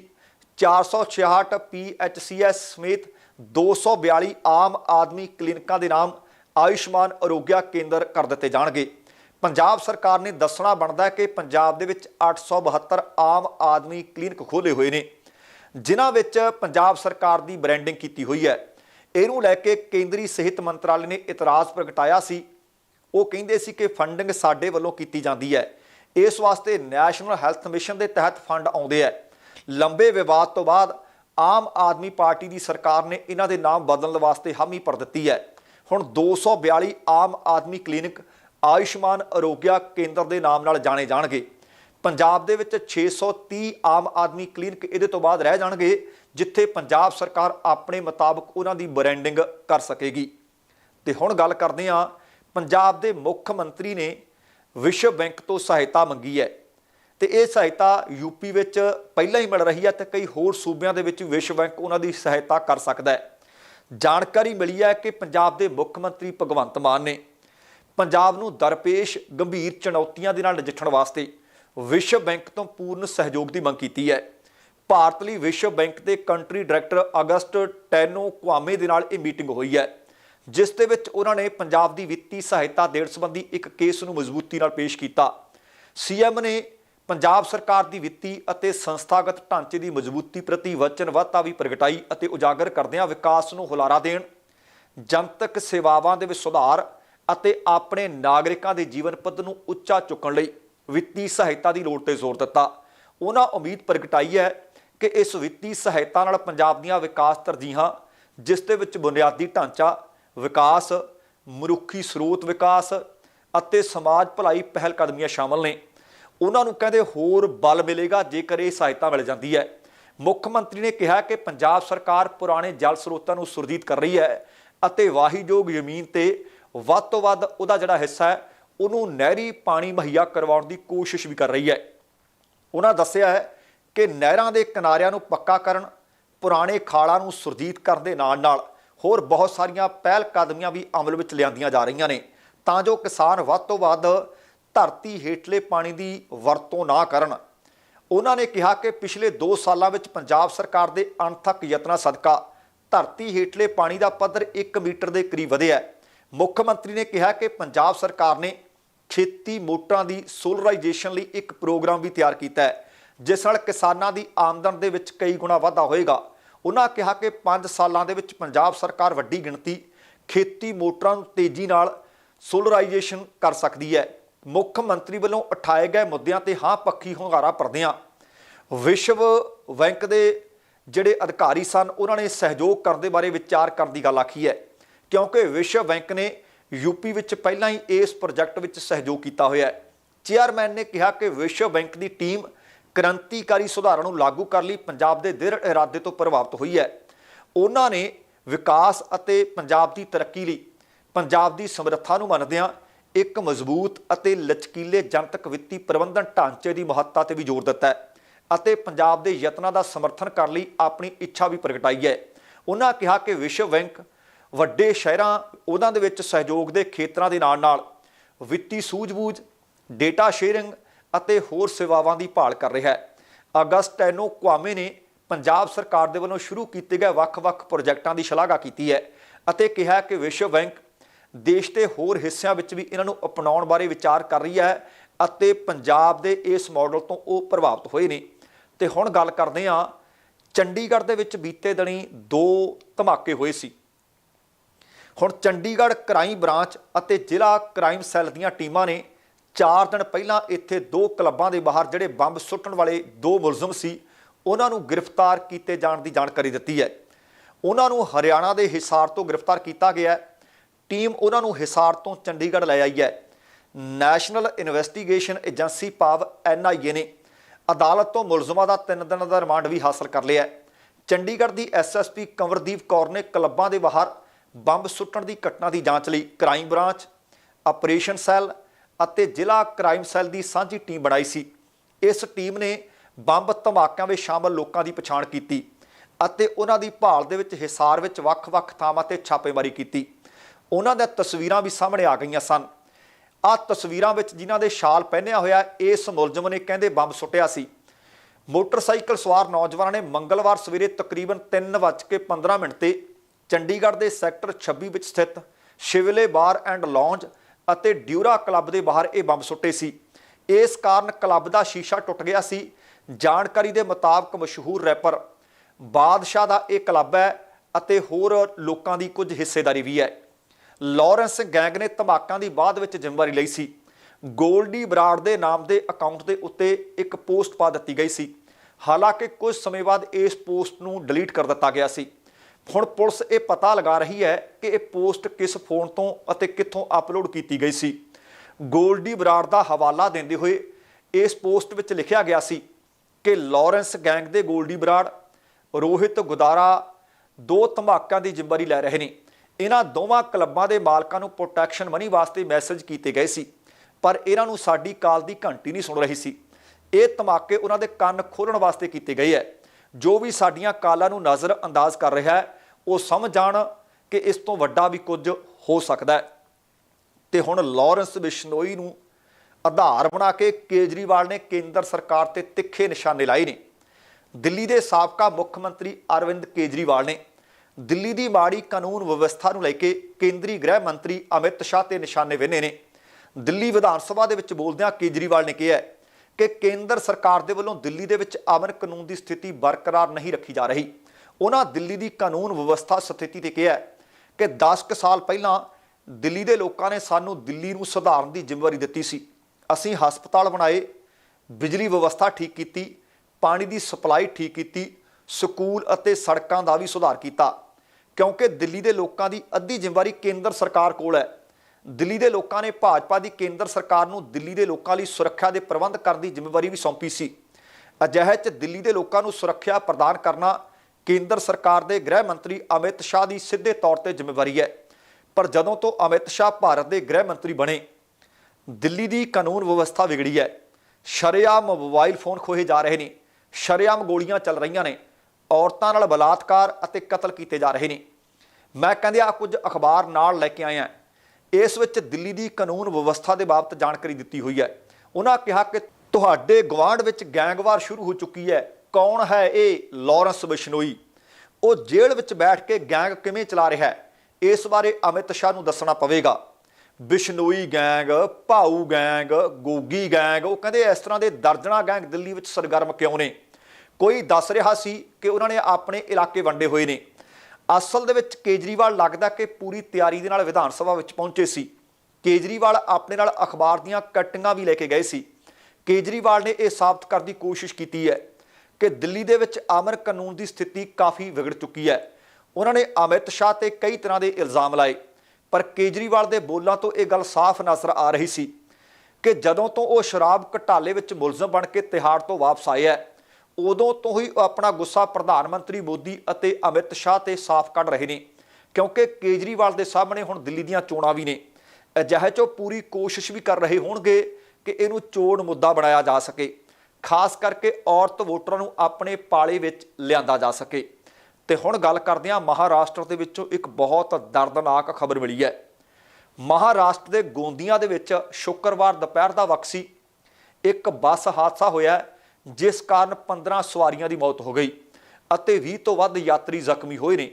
466 PHCS ਸਮੇਤ 242 ਆਮ ਆਦਮੀ ਕਲੀਨਿਕਾਂ ਦੇ ਨਾਮ ਆਯੁਸ਼ਮਾਨ ਅਰੋਗਿਆ ਕੇਂਦਰ ਕਰ ਦਿੱਤੇ ਜਾਣਗੇ। ਪੰਜਾਬ ਸਰਕਾਰ ਨੇ ਦੱਸਣਾ ਬਣਦਾ ਕਿ ਪੰਜਾਬ ਦੇ ਵਿੱਚ 872 ਆਮ ਆਦਮੀ ਕਲੀਨਿਕ ਖੋਲੇ ਹੋਏ ਨੇ, ਜਿਨ੍ਹਾਂ ਵਿੱਚ ਪੰਜਾਬ ਸਰਕਾਰ ਦੀ ਬ੍ਰਾਂਡਿੰਗ ਕੀਤੀ ਹੋਈ ਹੈ। ਇਹਨੂੰ ਲੈ ਕੇ ਕੇਂਦਰੀ ਸਿਹਤ ਮੰਤਰਾਲੇ ਨੇ ਇਤਰਾਜ਼ ਪ੍ਰਗਟਾਇਆ ਸੀ। ਉਹ ਕਹਿੰਦੇ ਸੀ ਕਿ ਫੰਡਿੰਗ ਸਾਡੇ ਵੱਲੋਂ ਕੀਤੀ ਜਾਂਦੀ ਹੈ। ਇਸ ਵਾਸਤੇ ਨੈਸ਼ਨਲ ਹੈਲਥ ਮਿਸ਼ਨ ਦੇ ਤਹਿਤ ਫੰਡ ਆਉਂਦੇ ਆ ਲੰਬੇ ਵਿਵਾਦ ਤੋਂ ਬਾਅਦ ਆਮ ਆਦਮੀ ਪਾਰਟੀ ਦੀ ਸਰਕਾਰ ਨੇ ਇਹਨਾਂ ਦੇ ਨਾਮ ਬਦਲਣ ਵਾਸਤੇ ਹਾਮੀ ਭਰ ਦਿੱਤੀ ਹੈ। ਹੁਣ 242 ਆਮ ਆਦਮੀ ਕਲੀਨਿਕ ਆਯੁਸ਼ਮਾਨ ਅਰੋਗਿਆ ਕੇਂਦਰ ਦੇ ਨਾਮ ਨਾਲ ਜਾਣੇ ਜਾਣਗੇ। ਪੰਜਾਬ ਦੇ ਵਿੱਚ 630 ਆਮ ਆਦਮੀ ਕਲੀਨਿਕ ਇਹਦੇ ਤੋਂ ਬਾਅਦ ਰਹਿ ਜਾਣਗੇ, ਜਿੱਥੇ ਪੰਜਾਬ ਸਰਕਾਰ ਆਪਣੇ ਮੁਤਾਬਕ ਉਹਨਾਂ ਦੀ ਬ੍ਰਾਂਡਿੰਗ ਕਰ ਸਕੇਗੀ। ਤੇ ਹੁਣ ਗੱਲ ਕਰਦੇ ਹਾਂ, ਪੰਜਾਬ ਦੇ ਮੁੱਖ ਮੰਤਰੀ ਨੇ ਵਿਸ਼ਵ ਬੈਂਕ ਤੋਂ ਸਹਾਇਤਾ ਮੰਗੀ ਹੈ। ਤੇ ਇਹ ਸਹਾਇਤਾ ਯੂਪੀ ਵਿੱਚ ਪਹਿਲਾਂ ਹੀ ਮਿਲ ਰਹੀ ਹੈ ਤੇ ਕਈ ਹੋਰ ਸੂਬਿਆਂ ਦੇ ਵਿੱਚ ਵਿਸ਼ਵ ਬੈਂਕ ਉਹਨਾਂ ਦੀ ਸਹਾਇਤਾ ਕਰ ਸਕਦਾ ਹੈ। ਜਾਣਕਾਰੀ ਮਿਲੀ ਹੈ ਕਿ ਪੰਜਾਬ ਦੇ ਮੁੱਖ ਮੰਤਰੀ ਭਗਵੰਤ ਮਾਨ ਨੇ ਪੰਜਾਬ ਨੂੰ ਦਰਪੇਸ਼ ਗੰਭੀਰ ਚੁਣੌਤੀਆਂ ਦੇ ਨਾਲ ਨਜਿੱਠਣ ਵਾਸਤੇ ਵਿਸ਼ਵ ਬੈਂਕ ਤੋਂ ਪੂਰਨ ਸਹਿਯੋਗ ਦੀ ਮੰਗ ਕੀਤੀ ਹੈ। ਭਾਰਤ ਲਈ ਵਿਸ਼ਵ ਬੈਂਕ ਦੇ country director August Tano Kouame ਦੇ ਨਾਲ ਇਹ ਮੀਟਿੰਗ ਹੋਈ ਹੈ, ਜਿਸ ਦੇ ਵਿੱਚ ਉਹਨਾਂ ਨੇ ਪੰਜਾਬ ਦੀ ਵਿੱਤੀ ਸਹਾਇਤਾ ਦੇਣ ਸੰਬੰਧੀ ਇੱਕ ਕੇਸ ਨੂੰ ਮਜ਼ਬੂਤੀ ਨਾਲ ਪੇਸ਼ ਕੀਤਾ। ਸੀਐਮ ਨੇ ਪੰਜਾਬ ਸਰਕਾਰ ਦੀ ਵਿੱਤੀ ਅਤੇ ਸੰਸਥਾਗਤ ਢਾਂਚੇ ਦੀ ਮਜ਼ਬੂਤੀ ਪ੍ਰਤੀ ਵਚਨਬੱਧਤਾ ਵੀ ਪ੍ਰਗਟਾਈ ਅਤੇ ਉਜਾਗਰ ਕਰਦਿਆਂ ਵਿਕਾਸ ਨੂੰ ਹੁਲਾਰਾ ਦੇਣ, ਜਨਤਕ ਸੇਵਾਵਾਂ ਦੇ ਵਿੱਚ ਸੁਧਾਰ ਅਤੇ ਆਪਣੇ ਨਾਗਰਿਕਾਂ ਦੇ ਜੀਵਨ ਪੱਧਰ ਨੂੰ ਉੱਚਾ ਚੁੱਕਣ ਲਈ ਵਿੱਤੀ ਸਹਾਇਤਾ ਦੀ ਲੋੜ ਤੇ ਜ਼ੋਰ ਦਿੱਤਾ। ਉਹਨਾਂ ਉਮੀਦ ਪ੍ਰਗਟਾਈ ਹੈ ਕਿ ਇਸ ਵਿੱਤੀ ਸਹਾਇਤਾ ਨਾਲ ਪੰਜਾਬ ਦੀਆਂ ਵਿਕਾਸ ਤਰਜੀਹਾਂ, ਜਿਸ ਦੇ ਵਿੱਚ ਬੁਨਿਆਦੀ ਢਾਂਚਾ, ਵਿਕਾਸ, ਮਨੁੱਖੀ ਸਰੋਤ ਵਿਕਾਸ ਅਤੇ ਸਮਾਜ ਭਲਾਈ ਪਹਿਲ ਕਦਮੀਆਂ ਸ਼ਾਮਲ ਨੇ। ਉਹਨਾਂ ਨੂੰ ਕਹਿੰਦੇ ਹੋਰ ਬਲ ਮਿਲੇਗਾ ਜੇਕਰ ਇਹ ਸਹਾਇਤਾ ਮਿਲ ਜਾਂਦੀ ਹੈ। ਮੁੱਖ ਮੰਤਰੀ ਨੇ ਕਿਹਾ ਕਿ ਪੰਜਾਬ ਸਰਕਾਰ ਪੁਰਾਣੇ ਜਲ ਸਰੋਤਾਂ ਨੂੰ ਸੁਰਜੀਤ ਕਰ ਰਹੀ ਹੈ ਅਤੇ ਵਾਹੀਯੋਗ ਜ਼ਮੀਨ ਤੇ ਵੱਧ ਤੋਂ ਵੱਧ ਉਹਦਾ ਜਿਹੜਾ ਹਿੱਸਾ ਹੈ, ਉਹਨੂੰ ਨਹਿਰੀ ਪਾਣੀ ਮੁਹੱਈਆ ਕਰਵਾਉਣ ਦੀ ਕੋਸ਼ਿਸ਼ ਵੀ ਕਰ ਰਹੀ ਹੈ। ਉਹਨਾਂ ਦੱਸਿਆ ਹੈ ਕਿ ਨਹਿਰਾਂ ਦੇ ਕਿਨਾਰਿਆਂ ਨੂੰ ਪੱਕਾ ਕਰਨ, ਪੁਰਾਣੇ ਖਾਲਾਂ ਨੂੰ ਸੁਰਜੀਤ ਕਰਨ ਦੇ ਨਾਲ ਨਾਲ ਹੋਰ ਬਹੁਤ ਸਾਰੀਆਂ ਪਹਿਲ ਕਦਮੀਆਂ ਵੀ ਅਮਲ ਵਿੱਚ ਲਿਆਂਦੀਆਂ ਜਾ ਰਹੀਆਂ ਨੇ। ਤਾਂ ਜੋ ਕਿਸਾਨ ਵੱਧ ਤੋਂ ਵੱਧ ਧਰਤੀ ਹੇਠਲੇ ਪਾਣੀ ਦੀ ਵਰਤੋਂ ਨਾ ਕਰਨ। ਉਹਨਾਂ ਨੇ ਕਿਹਾ ਕਿ ਪਿਛਲੇ 2 ਸਾਲਾਂ ਵਿੱਚ ਪੰਜਾਬ ਸਰਕਾਰ ਦੇ ਅਣਥੱਕ ਯਤਨਾਂ ਸਦਕਾ ਧਰਤੀ ਹੇਠਲੇ ਪਾਣੀ ਦਾ ਪੱਧਰ 1 ਮੀਟਰ ਦੇ ਕਰੀਬ ਵਧਿਆ ਹੈ। ਮੁੱਖ ਮੰਤਰੀ ਨੇ ਕਿਹਾ ਕਿ ਪੰਜਾਬ ਸਰਕਾਰ ਨੇ ਖੇਤੀ ਮੋਟਰਾਂ ਦੀ ਸੋਲਰਾਈਜੇਸ਼ਨ ਲਈ ਇੱਕ ਪ੍ਰੋਗਰਾਮ ਵੀ ਤਿਆਰ ਕੀਤਾ ਹੈ, ਜਿਸ ਨਾਲ ਕਿਸਾਨਾਂ ਦੀ ਆਮਦਨ ਦੇ ਵਿੱਚ ਕਈ ਗੁਣਾ ਵਾਧਾ ਹੋਏਗਾ। ਉਹਨਾਂ ਕਿਹਾ ਕਿ 5 ਸਾਲਾਂ ਦੇ ਵਿੱਚ ਪੰਜਾਬ ਸਰਕਾਰ ਵੱਡੀ ਗਿਣਤੀ ਖੇਤੀ ਮੋਟਰਾਂ ਨੂੰ ਤੇਜ਼ੀ ਨਾਲ ਸੋਲਰਾਈਜੇਸ਼ਨ ਕਰ ਸਕਦੀ ਹੈ। ਮੁੱਖ ਮੰਤਰੀ ਵੱਲੋਂ ਉਠਾਏ ਗਏ ਮੁੱਦਿਆਂ ਤੇ ਹਾਂ ਪੱਖੀ ਹੁੰਗਾਰਾ ਭਰਦਿਆਂ ਵਿਸ਼ਵ ਬੈਂਕ ਦੇ ਜਿਹੜੇ ਅਧਿਕਾਰੀ ਸਨ ਉਹਨਾਂ ਨੇ ਸਹਿਯੋਗ ਕਰਨ ਦੇ ਬਾਰੇ ਵਿਚਾਰ ਕਰਨ ਦੀ ਗੱਲ ਆਖੀ ਹੈ। ਕਿਉਂਕਿ ਵਿਸ਼ਵ ਬੈਂਕ ਨੇ ਯੂਪੀ ਵਿੱਚ ਪਹਿਲਾਂ ਹੀ ਇਸ ਪ੍ਰੋਜੈਕਟ ਵਿੱਚ ਸਹਿਯੋਗ ਕੀਤਾ ਹੋਇਆ ਹੈ। ਚੇਅਰਮੈਨ ਨੇ ਕਿਹਾ ਕਿ ਵਿਸ਼ਵ ਬੈਂਕ ਦੀ ਟੀਮ ਕ੍ਰਾਂਤੀਕਾਰੀ ਸੁਧਾਰਾਂ ਨੂੰ ਲਾਗੂ ਕਰਨ ਲਈ ਪੰਜਾਬ ਦੇ ਦ੍ਰਿੜ ਇਰਾਦੇ ਤੋਂ ਪ੍ਰਭਾਵਿਤ ਹੋਈ ਹੈ। ਉਹਨਾਂ ਨੇ ਵਿਕਾਸ ਅਤੇ ਪੰਜਾਬ ਦੀ ਤਰੱਕੀ ਲਈ ਪੰਜਾਬ ਦੀ ਸਮਰੱਥਾ ਨੂੰ ਮੰਨਦਿਆਂ ਇੱਕ ਮਜ਼ਬੂਤ ਅਤੇ ਲਚਕੀਲੇ ਜਨਤਕ ਵਿੱਤੀ ਪ੍ਰਬੰਧਨ ਢਾਂਚੇ ਦੀ ਮਹੱਤਤਾ ਤੇ ਵੀ ਜ਼ੋਰ ਦਿੱਤਾ ਹੈ ਅਤੇ ਪੰਜਾਬ ਦੇ ਯਤਨਾਂ ਦਾ ਸਮਰਥਨ ਕਰਨ ਲਈ ਆਪਣੀ ਇੱਛਾ ਵੀ ਪ੍ਰਗਟਾਈ ਹੈ। ਉਹਨਾਂ ਕਿਹਾ ਕਿ ਵਿਸ਼ਵ ਬੈਂਕ ਵੱਡੇ ਸ਼ਹਿਰਾਂ ਉਹਨਾਂ ਦੇ ਵਿੱਚ ਸਹਿਯੋਗ ਦੇ ਖੇਤਰਾਂ ਦੇ ਨਾਲ ਨਾਲ ਵਿੱਤੀ ਸੂਝ-ਬੂਝ ਡੇਟਾ ਸ਼ੇਅਰਿੰਗ ਅਤੇ ਹੋਰ ਸੇਵਾਵਾਂ ਦੀ ਭਾਲ ਕਰ ਰਿਹਾ ਹੈ। ਅਗਸਟੈਨੋ ਕੁਆਮੇ ਨੇ ਪੰਜਾਬ ਸਰਕਾਰ ਦੇ ਵੱਲੋਂ ਸ਼ੁਰੂ ਕੀਤੇ ਗਏ ਵੱਖ-ਵੱਖ ਪ੍ਰੋਜੈਕਟਾਂ ਦੀ ਸ਼ਲਾਘਾ ਕੀਤੀ ਹੈ ਅਤੇ ਕਿਹਾ ਕਿ ਵਿਸ਼ਵ ਬੈਂਕ ਦੇਸ਼ ਦੇ ਹੋਰ ਹਿੱਸਿਆਂ ਵਿੱਚ ਵੀ ਇਹਨਾਂ ਨੂੰ ਅਪਣਾਉਣ ਬਾਰੇ ਵਿਚਾਰ ਕਰ ਰਹੀ ਹੈ ਅਤੇ ਪੰਜਾਬ ਦੇ ਇਸ ਮਾਡਲ ਤੋਂ ਉਹ ਪ੍ਰਭਾਵਿਤ ਹੋਏ ਨੇ। ਤੇ ਹੁਣ ਗੱਲ ਕਰਦੇ ਹਾਂ ਚੰਡੀਗੜ੍ਹ ਦੇ ਵਿੱਚ ਬੀਤੇ ਦਿਨੀ ਦੋ ਧਮਾਕੇ ਹੋਏ ਸੀ। ਹੁਣ ਚੰਡੀਗੜ੍ਹ ਕ੍ਰਾਈਮ ਬ੍ਰਾਂਚ ਅਤੇ ਜ਼ਿਲ੍ਹਾ ਕ੍ਰਾਈਮ ਸੈੱਲ ਦੀਆਂ ਟੀਮਾਂ ਨੇ 4 ਦਿਨ ਪਹਿਲਾਂ ਇੱਥੇ ਦੋ ਕਲੱਬਾਂ ਦੇ ਬਾਹਰ ਜਿਹੜੇ ਬੰਬ ਸੁੱਟਣ ਵਾਲੇ ਦੋ ਮੁਲਜ਼ਮ ਸੀ, ਉਹਨਾਂ ਨੂੰ ਗ੍ਰਿਫਤਾਰ ਕੀਤੇ ਜਾਣ ਦੀ ਜਾਣਕਾਰੀ ਦਿੱਤੀ ਹੈ। ਉਹਨਾਂ ਨੂੰ ਹਰਿਆਣਾ ਦੇ ਹਿਸਾਰ ਤੋਂ ਗ੍ਰਿਫਤਾਰ ਕੀਤਾ ਗਿਆ ਹੈ। ਟੀਮ ਉਹਨਾਂ ਨੂੰ ਹਿਸਾਰ ਤੋਂ ਚੰਡੀਗੜ੍ਹ ਲੈ ਆਈ ਹੈ। ਨੈਸ਼ਨਲ ਇਨਵੈਸਟੀਗੇਸ਼ਨ ਏਜੰਸੀ ਪਾਵ ਐਨਆਈਏ ਨੇ ਅਦਾਲਤ ਤੋਂ ਮੁਲਜ਼ਮਾਂ ਦਾ 3 ਦਿਨਾਂ ਦਾ ਰਿਮਾਂਡ ਵੀ ਹਾਸਲ ਕਰ ਲਿਆ ਹੈ। ਚੰਡੀਗੜ੍ਹ ਦੀ ਐਸਐਸਪੀ ਕੰਵਰਦੀਪ ਕੌਰ ਨੇ ਕਲੱਬਾਂ ਦੇ ਬਾਹਰ ਬੰਬ ਸੁੱਟਣ ਦੀ ਘਟਨਾ ਦੀ ਜਾਂਚ ਲਈ ਕ੍ਰਾਈਮ ਬ੍ਰਾਂਚ, ਆਪਰੇਸ਼ਨ ਸੈੱਲ ਅਤੇ ਜ਼ਿਲ੍ਹਾ ਕ੍ਰਾਈਮ ਸੈੱਲ ਦੀ ਸਾਂਝੀ ਟੀਮ ਬਣਾਈ ਸੀ। ਇਸ ਟੀਮ ਨੇ ਬੰਬ ਧਮਾਕਿਆਂ ਵਿੱਚ ਸ਼ਾਮਲ ਲੋਕਾਂ ਦੀ ਪਛਾਣ ਕੀਤੀ ਅਤੇ ਉਹਨਾਂ ਦੀ ਭਾਲ ਦੇ ਵਿੱਚ ਹਿਸਾਰ ਵਿੱਚ ਵੱਖ-ਵੱਖ ਥਾਵਾਂ ਤੇ ਛਾਪੇਮਾਰੀ ਕੀਤੀ। ਉਹਨਾਂ ਦੀਆਂ ਤਸਵੀਰਾਂ ਵੀ ਸਾਹਮਣੇ ਆ ਗਈਆਂ ਸਨ। ਆ ਤਸਵੀਰਾਂ ਵਿੱਚ ਜਿਨ੍ਹਾਂ ਦੇ ਸ਼ਾਲ ਪਹਿਨਿਆ ਹੋਇਆ, ਇਸ ਮੁਲਜ਼ਮ ਨੇ ਕਹਿੰਦੇ ਬੰਬ ਸੁੱਟਿਆ ਸੀ। ਮੋਟਰਸਾਈਕਲ ਸਵਾਰ ਨੌਜਵਾਨਾਂ ਨੇ ਮੰਗਲਵਾਰ ਸਵੇਰੇ ਤਕਰੀਬਨ 3:15 ਮਿੰਟ ਤੇ ਚੰਡੀਗੜ੍ਹ ਦੇ ਸੈਕਟਰ 26 ਵਿੱਚ ਸਥਿਤ ਸ਼ਿਵਲੇ ਬਾਰ ਐਂਡ ਲੌਂਜ ਅਤੇ ਡਿਊਰਾ ਕਲੱਬ ਦੇ ਬਾਹਰ ਇਹ ਬੰਬ ਸੁੱਟੇ ਸੀ। ਇਸ ਕਾਰਨ ਕਲੱਬ ਦਾ ਸ਼ੀਸ਼ਾ ਟੁੱਟ ਗਿਆ ਸੀ। ਜਾਣਕਾਰੀ ਦੇ ਮੁਤਾਬਕ ਮਸ਼ਹੂਰ ਰੈਪਰ ਬਾਦਸ਼ਾਹ ਦਾ ਇਹ ਕਲੱਬ ਹੈ ਅਤੇ ਹੋਰ ਲੋਕਾਂ ਦੀ ਕੁਝ ਹਿੱਸੇਦਾਰੀ ਵੀ ਹੈ। ਲਾਰੈਂਸ ਗੈਂਗ ਨੇ ਧਮਾਕਾਂ ਦੀ ਬਾਅਦ ਵਿੱਚ ਜ਼ਿੰਮੇਵਾਰੀ ਲਈ ਸੀ। ਗੋਲਡੀ ਬਰਾੜ ਦੇ ਨਾਮ ਦੇ ਅਕਾਊਂਟ ਦੇ ਉੱਤੇ ਇੱਕ ਪੋਸਟ ਪਾ ਦਿੱਤੀ ਗਈ ਸੀ। ਹਾਲਾਂਕਿ ਕੁਝ ਸਮੇਂ ਬਾਅਦ ਇਸ ਪੋਸਟ ਨੂੰ ਡਿਲੀਟ ਕਰ ਦਿੱਤਾ ਗਿਆ ਸੀ। ਹੁਣ ਪੁਲਿਸ ਇਹ ਪਤਾ ਲਗਾ ਰਹੀ ਹੈ ਕਿ ਇਹ ਪੋਸਟ ਕਿਸ ਫੋਨ ਤੋਂ ਅਤੇ ਕਿੱਥੋਂ ਅਪਲੋਡ ਕੀਤੀ ਗਈ ਸੀ। ਗੋਲਡੀ ਬਰਾੜ ਦਾ ਹਵਾਲਾ ਦਿੰਦੇ ਹੋਏ ਇਸ ਪੋਸਟ ਵਿੱਚ ਲਿਖਿਆ ਗਿਆ ਸੀ ਕਿ ਲਾਰੈਂਸ ਗੈਂਗ ਦੇ ਗੋਲਡੀ ਬਰਾੜ, ਰੋਹਿਤ ਗੁਦਾਰਾ ਦੋ ਧਮਾਕਿਆਂ ਦੀ ਜ਼ਿੰਮੇਵਾਰੀ ਲੈ ਰਹੇ ਨੇ। ਇਹਨਾਂ ਦੋਵਾਂ ਕਲੱਬਾਂ ਦੇ ਮਾਲਕਾਂ ਨੂੰ ਪ੍ਰੋਟੈਕਸ਼ਨ ਮਨੀ ਵਾਸਤੇ ਮੈਸੇਜ ਕੀਤੇ ਗਏ ਸੀ, ਪਰ ਇਹਨਾਂ ਨੂੰ ਸਾਡੀ ਕਾਲ ਦੀ ਘੰਟੀ ਨਹੀਂ ਸੁਣ ਰਹੀ ਸੀ। ਇਹ ਧਮਾਕੇ ਉਹਨਾਂ ਦੇ ਕੰਨ ਖੋਲਣ ਵਾਸਤੇ ਕੀਤੇ ਗਏ ਹੈ, ਜੋ ਵੀ ਸਾਡੀਆਂ ਕਾਲਾਂ ਨੂੰ ਨਜ਼ਰ ਅੰਦਾਜ਼ ਕਰ ਰਿਹਾ ਹੈ। ਉਹ ਸਮਝ ਜਾਣ ਕਿ ਇਸ ਤੋਂ ਵੱਡਾ ਵੀ ਕੁਝ ਹੋ ਸਕਦਾ ਹੈ। ਤੇ ਹੁਣ ਲਾਰੈਂਸ ਬਿਸ਼ਨੋਈ ਨੂੰ ਆਧਾਰ ਬਣਾ ਕੇ ਕੇਜਰੀਵਾਲ ਨੇ ਕੇਂਦਰ ਸਰਕਾਰ ਤੇ ਤਿੱਖੇ ਨਿਸ਼ਾਨੇ ਲਾਏ ਨੇ। ਦਿੱਲੀ ਦੇ ਸਾਬਕਾ ਮੁੱਖ ਮੰਤਰੀ ਅਰਵਿੰਦ ਕੇਜਰੀਵਾਲ ਨੇ ਦਿੱਲੀ ਦੀ ਮਾੜੀ ਕਾਨੂੰਨ ਵਿਵਸਥਾ ਨੂੰ ਲੈ ਕੇ ਕੇਂਦਰੀ ਗ੍ਰਹਿ ਮੰਤਰੀ ਅਮਿਤ ਸ਼ਾਹ ਤੇ ਨਿਸ਼ਾਨੇ ਵਿੰਨੇ ਨੇ। ਦਿੱਲੀ ਵਿਧਾਨ ਸਭਾ ਦੇ ਵਿੱਚ ਬੋਲਦਿਆਂ ਕੇਜਰੀਵਾਲ ਨੇ ਕਿਹਾ ਕਿ ਕੇਂਦਰ ਸਰਕਾਰ ਦੇ ਵੱਲੋਂ ਦਿੱਲੀ ਦੇ ਵਿੱਚ ਅਮਨ ਕਾਨੂੰਨ ਦੀ ਸਥਿਤੀ ਬਰਕਰਾਰ ਨਹੀਂ ਰੱਖੀ ਜਾ ਰਹੀ। ਉਹਨਾਂ ਦਿੱਲੀ ਦੀ ਕਾਨੂੰਨ ਵਿਵਸਥਾ ਸਥਿਤੀ ਤੇ ਕਿਹਾ ਕਿ 10 ਕੁ ਸਾਲ ਪਹਿਲਾਂ ਦਿੱਲੀ ਦੇ ਲੋਕਾਂ ਨੇ ਸਾਨੂੰ ਦਿੱਲੀ ਨੂੰ ਸੁਧਾਰਨ ਦੀ ਜ਼ਿੰਮੇਵਾਰੀ ਦਿੱਤੀ ਸੀ। ਅਸੀਂ ਹਸਪਤਾਲ ਬਣਾਏ, ਬਿਜਲੀ ਵਿਵਸਥਾ ਠੀਕ ਕੀਤੀ, ਪਾਣੀ ਦੀ ਸਪਲਾਈ ਠੀਕ ਕੀਤੀ, ਸਕੂਲ ਅਤੇ ਸੜਕਾਂ ਦਾ ਵੀ ਸੁਧਾਰ ਕੀਤਾ। ਕਿਉਂਕਿ ਦਿੱਲੀ ਦੇ ਲੋਕਾਂ ਦੀ ਅੱਧੀ ਜ਼ਿੰਮੇਵਾਰੀ ਕੇਂਦਰ ਸਰਕਾਰ ਕੋਲ ਹੈ। ਦਿੱਲੀ ਦੇ ਲੋਕਾਂ ਨੇ ਭਾਜਪਾ ਦੀ ਕੇਂਦਰ ਸਰਕਾਰ ਨੂੰ ਦਿੱਲੀ ਦੇ ਲੋਕਾਂ ਲਈ ਸੁਰੱਖਿਆ ਦੇ ਪ੍ਰਬੰਧ ਕਰਨ ਦੀ ਜ਼ਿੰਮੇਵਾਰੀ ਵੀ ਸੌਂਪੀ ਸੀ। ਅਜਿਹੇ 'ਚ ਦਿੱਲੀ ਦੇ ਲੋਕਾਂ ਨੂੰ ਸੁਰੱਖਿਆ ਪ੍ਰਦਾਨ ਕਰਨਾ ਕੇਂਦਰ ਸਰਕਾਰ ਦੇ ਗ੍ਰਹਿ ਮੰਤਰੀ ਅਮਿਤ ਸ਼ਾਹ ਦੀ ਸਿੱਧੇ ਤੌਰ ਤੇ ਜ਼ਿੰਮੇਵਾਰੀ ਹੈ। ਪਰ ਜਦੋਂ ਤੋਂ ਅਮਿਤ ਸ਼ਾਹ ਭਾਰਤ ਦੇ ਗ੍ਰਹਿ ਮੰਤਰੀ ਬਣੇ, ਦਿੱਲੀ ਦੀ ਕਾਨੂੰਨ ਵਿਵਸਥਾ ਵਿਗੜੀ ਹੈ। ਸ਼ਰੇਆਮ ਮੋਬਾਈਲ ਫੋਨ ਖੋਹੇ ਜਾ ਰਹੇ ਨੇ। ਸ਼ਰੇਆਮ ਗੋਲੀਆਂ ਚੱਲ ਰਹੀਆਂ ਨੇ। ਔਰਤਾਂ ਨਾਲ ਬਲਾਤਕਾਰ ਅਤੇ ਕਤਲ ਕੀਤੇ ਜਾ ਰਹੇ ਨੇ। ਮੈਂ ਕਹਿੰਦੇ ਆ ਕੁਝ ਅਖਬਾਰ ਨਾਲ ਲੈ ਕੇ ਆਇਆ। ਇਸ ਵਿੱਚ ਦਿੱਲੀ ਦੀ ਕਾਨੂੰਨ ਵਿਵਸਥਾ ਦੇ ਬਾਬਤ ਜਾਣਕਾਰੀ ਦਿੱਤੀ ਹੋਈ ਹੈ। ਉਹਨਾਂ ਕਿਹਾ ਕਿ ਤੁਹਾਡੇ ਗਵਾਂਢ ਵਿੱਚ ਗੈਂਗਵਾਰ ਸ਼ੁਰੂ ਹੋ ਚੁੱਕੀ ਹੈ। ਕੌਣ ਹੈ ਇਹ? ਲਾਰੈਂਸ ਬਿਸ਼ਨੋਈ। ਉਹ ਜੇਲ੍ਹ ਵਿੱਚ ਬੈਠ ਕੇ ਗੈਂਗ ਕਿਵੇਂ ਚਲਾ ਰਿਹਾ ਹੈ? ਇਸ ਬਾਰੇ ਅਮਿਤ ਸ਼ਾਹ ਨੂੰ ਦੱਸਣਾ ਪਵੇਗਾ। Bishnoi gang, Bhau gang, Gogi gang, ਉਹ ਕਹਿੰਦੇ ਇਸ ਤਰ੍ਹਾਂ ਦੇ ਦਰਜਣਾ ਗੈਂਗ ਦਿੱਲੀ ਵਿੱਚ ਸਰਗਰਮ ਕਿਉਂ ਨੇ? ਕੋਈ ਦੱਸ ਰਿਹਾ ਸੀ ਕਿ ਉਹਨਾਂ ਨੇ ਆਪਣੇ ਇਲਾਕੇ ਵੰਡੇ ਹੋਏ ਨੇ। ਅਸਲ ਦੇ ਵਿੱਚ ਕੇਜਰੀਵਾਲ ਲੱਗਦਾ ਕਿ ਪੂਰੀ ਤਿਆਰੀ ਦੇ ਨਾਲ ਵਿਧਾਨ ਸਭਾ ਵਿੱਚ ਪਹੁੰਚੇ ਸੀ। ਕੇਜਰੀਵਾਲ ਆਪਣੇ ਨਾਲ ਅਖਬਾਰ ਦੀਆਂ ਕਟਿੰਗਾਂ ਵੀ ਲੈ ਕੇ ਗਏ ਸੀ। ਕੇਜਰੀਵਾਲ ਨੇ ਇਹ ਸਾਬਤ ਕਰਨ ਦੀ ਕੋਸ਼ਿਸ਼ ਕੀਤੀ ਹੈ ਕਿ ਦਿੱਲੀ ਦੇ ਵਿੱਚ ਅਮਨ ਕਾਨੂੰਨ ਦੀ ਸਥਿਤੀ ਕਾਫੀ ਵਿਗੜ ਚੁੱਕੀ ਹੈ। ਉਹਨਾਂ ਨੇ ਅਮਿਤ ਸ਼ਾਹ ਤੇ ਕਈ ਤਰ੍ਹਾਂ ਦੇ ਇਲਜ਼ਾਮ ਲਾਏ, ਪਰ ਕੇਜਰੀਵਾਲ ਦੇ ਬੋਲਾਂ ਤੋਂ ਇਹ ਗੱਲ ਸਾਫ਼ ਨਜ਼ਰ ਆ ਰਹੀ ਸੀ ਕਿ ਜਦੋਂ ਤੋਂ ਉਹ ਸ਼ਰਾਬ ਘਟਾਲੇ ਵਿੱਚ ਮੁਲਜ਼ਮ ਬਣ ਕੇ ਤਿਹਾੜ ਤੋਂ ਵਾਪਸ ਆਇਆ ਹੈ, ਉਦੋਂ ਤੋਂ ਹੀ ਉਹ ਆਪਣਾ ਗੁੱਸਾ ਪ੍ਰਧਾਨ ਮੰਤਰੀ ਮੋਦੀ ਅਤੇ ਅਮਿਤ ਸ਼ਾਹ ਤੇ ਸਾਫ਼ ਕੱਢ ਰਹੇ ਨੇ, ਕਿਉਂਕਿ ਕੇਜਰੀਵਾਲ ਦੇ ਸਾਹਮਣੇ ਹੁਣ ਦਿੱਲੀ ਦੀਆਂ ਚੋਣਾਂ ਵੀ ਨੇ। ਅਜਿਹੇ 'ਚ ਉਹ ਪੂਰੀ ਕੋਸ਼ਿਸ਼ ਵੀ ਕਰ ਰਹੇ ਹੋਣਗੇ ਕਿ ਇਹਨੂੰ ਚੋਣ ਮੁੱਦਾ ਬਣਾਇਆ ਜਾ ਸਕੇ। ਖਾਸ ਕਰਕੇ ਔਰਤ ਵੋਟਰਾਂ ਨੂੰ ਆਪਣੇ ਪਾਲੇ ਵਿੱਚ ਲਿਆਂਦਾ ਜਾ ਸਕੇ। ਤੇ ਹੁਣ ਗੱਲ ਕਰਦੇ ਹਾਂ ਮਹਾਰਾਸ਼ਟਰ ਦੇ ਵਿੱਚੋਂ ਇੱਕ ਬਹੁਤ ਦਰਦਨਾਕ ਖਬਰ ਮਿਲੀ ਹੈ। ਮਹਾਰਾਸ਼ਟਰ ਦੇ ਗੋਂਦੀਆਂ ਦੇ ਵਿੱਚ ਸ਼ੁੱਕਰਵਾਰ ਦੁਪਹਿਰ ਦਾ ਵਕਤ ਸੀ। ਇੱਕ ਬੱਸ ਹਾਦਸਾ ਹੋਇਆ, ਜਿਸ ਕਾਰਨ 15 ਸਵਾਰੀਆਂ ਦੀ ਮੌਤ ਹੋ ਗਈ ਅਤੇ 20 ਤੋਂ ਵੱਧ ਯਾਤਰੀ ਜ਼ਖਮੀ ਹੋਏ ਨੇ।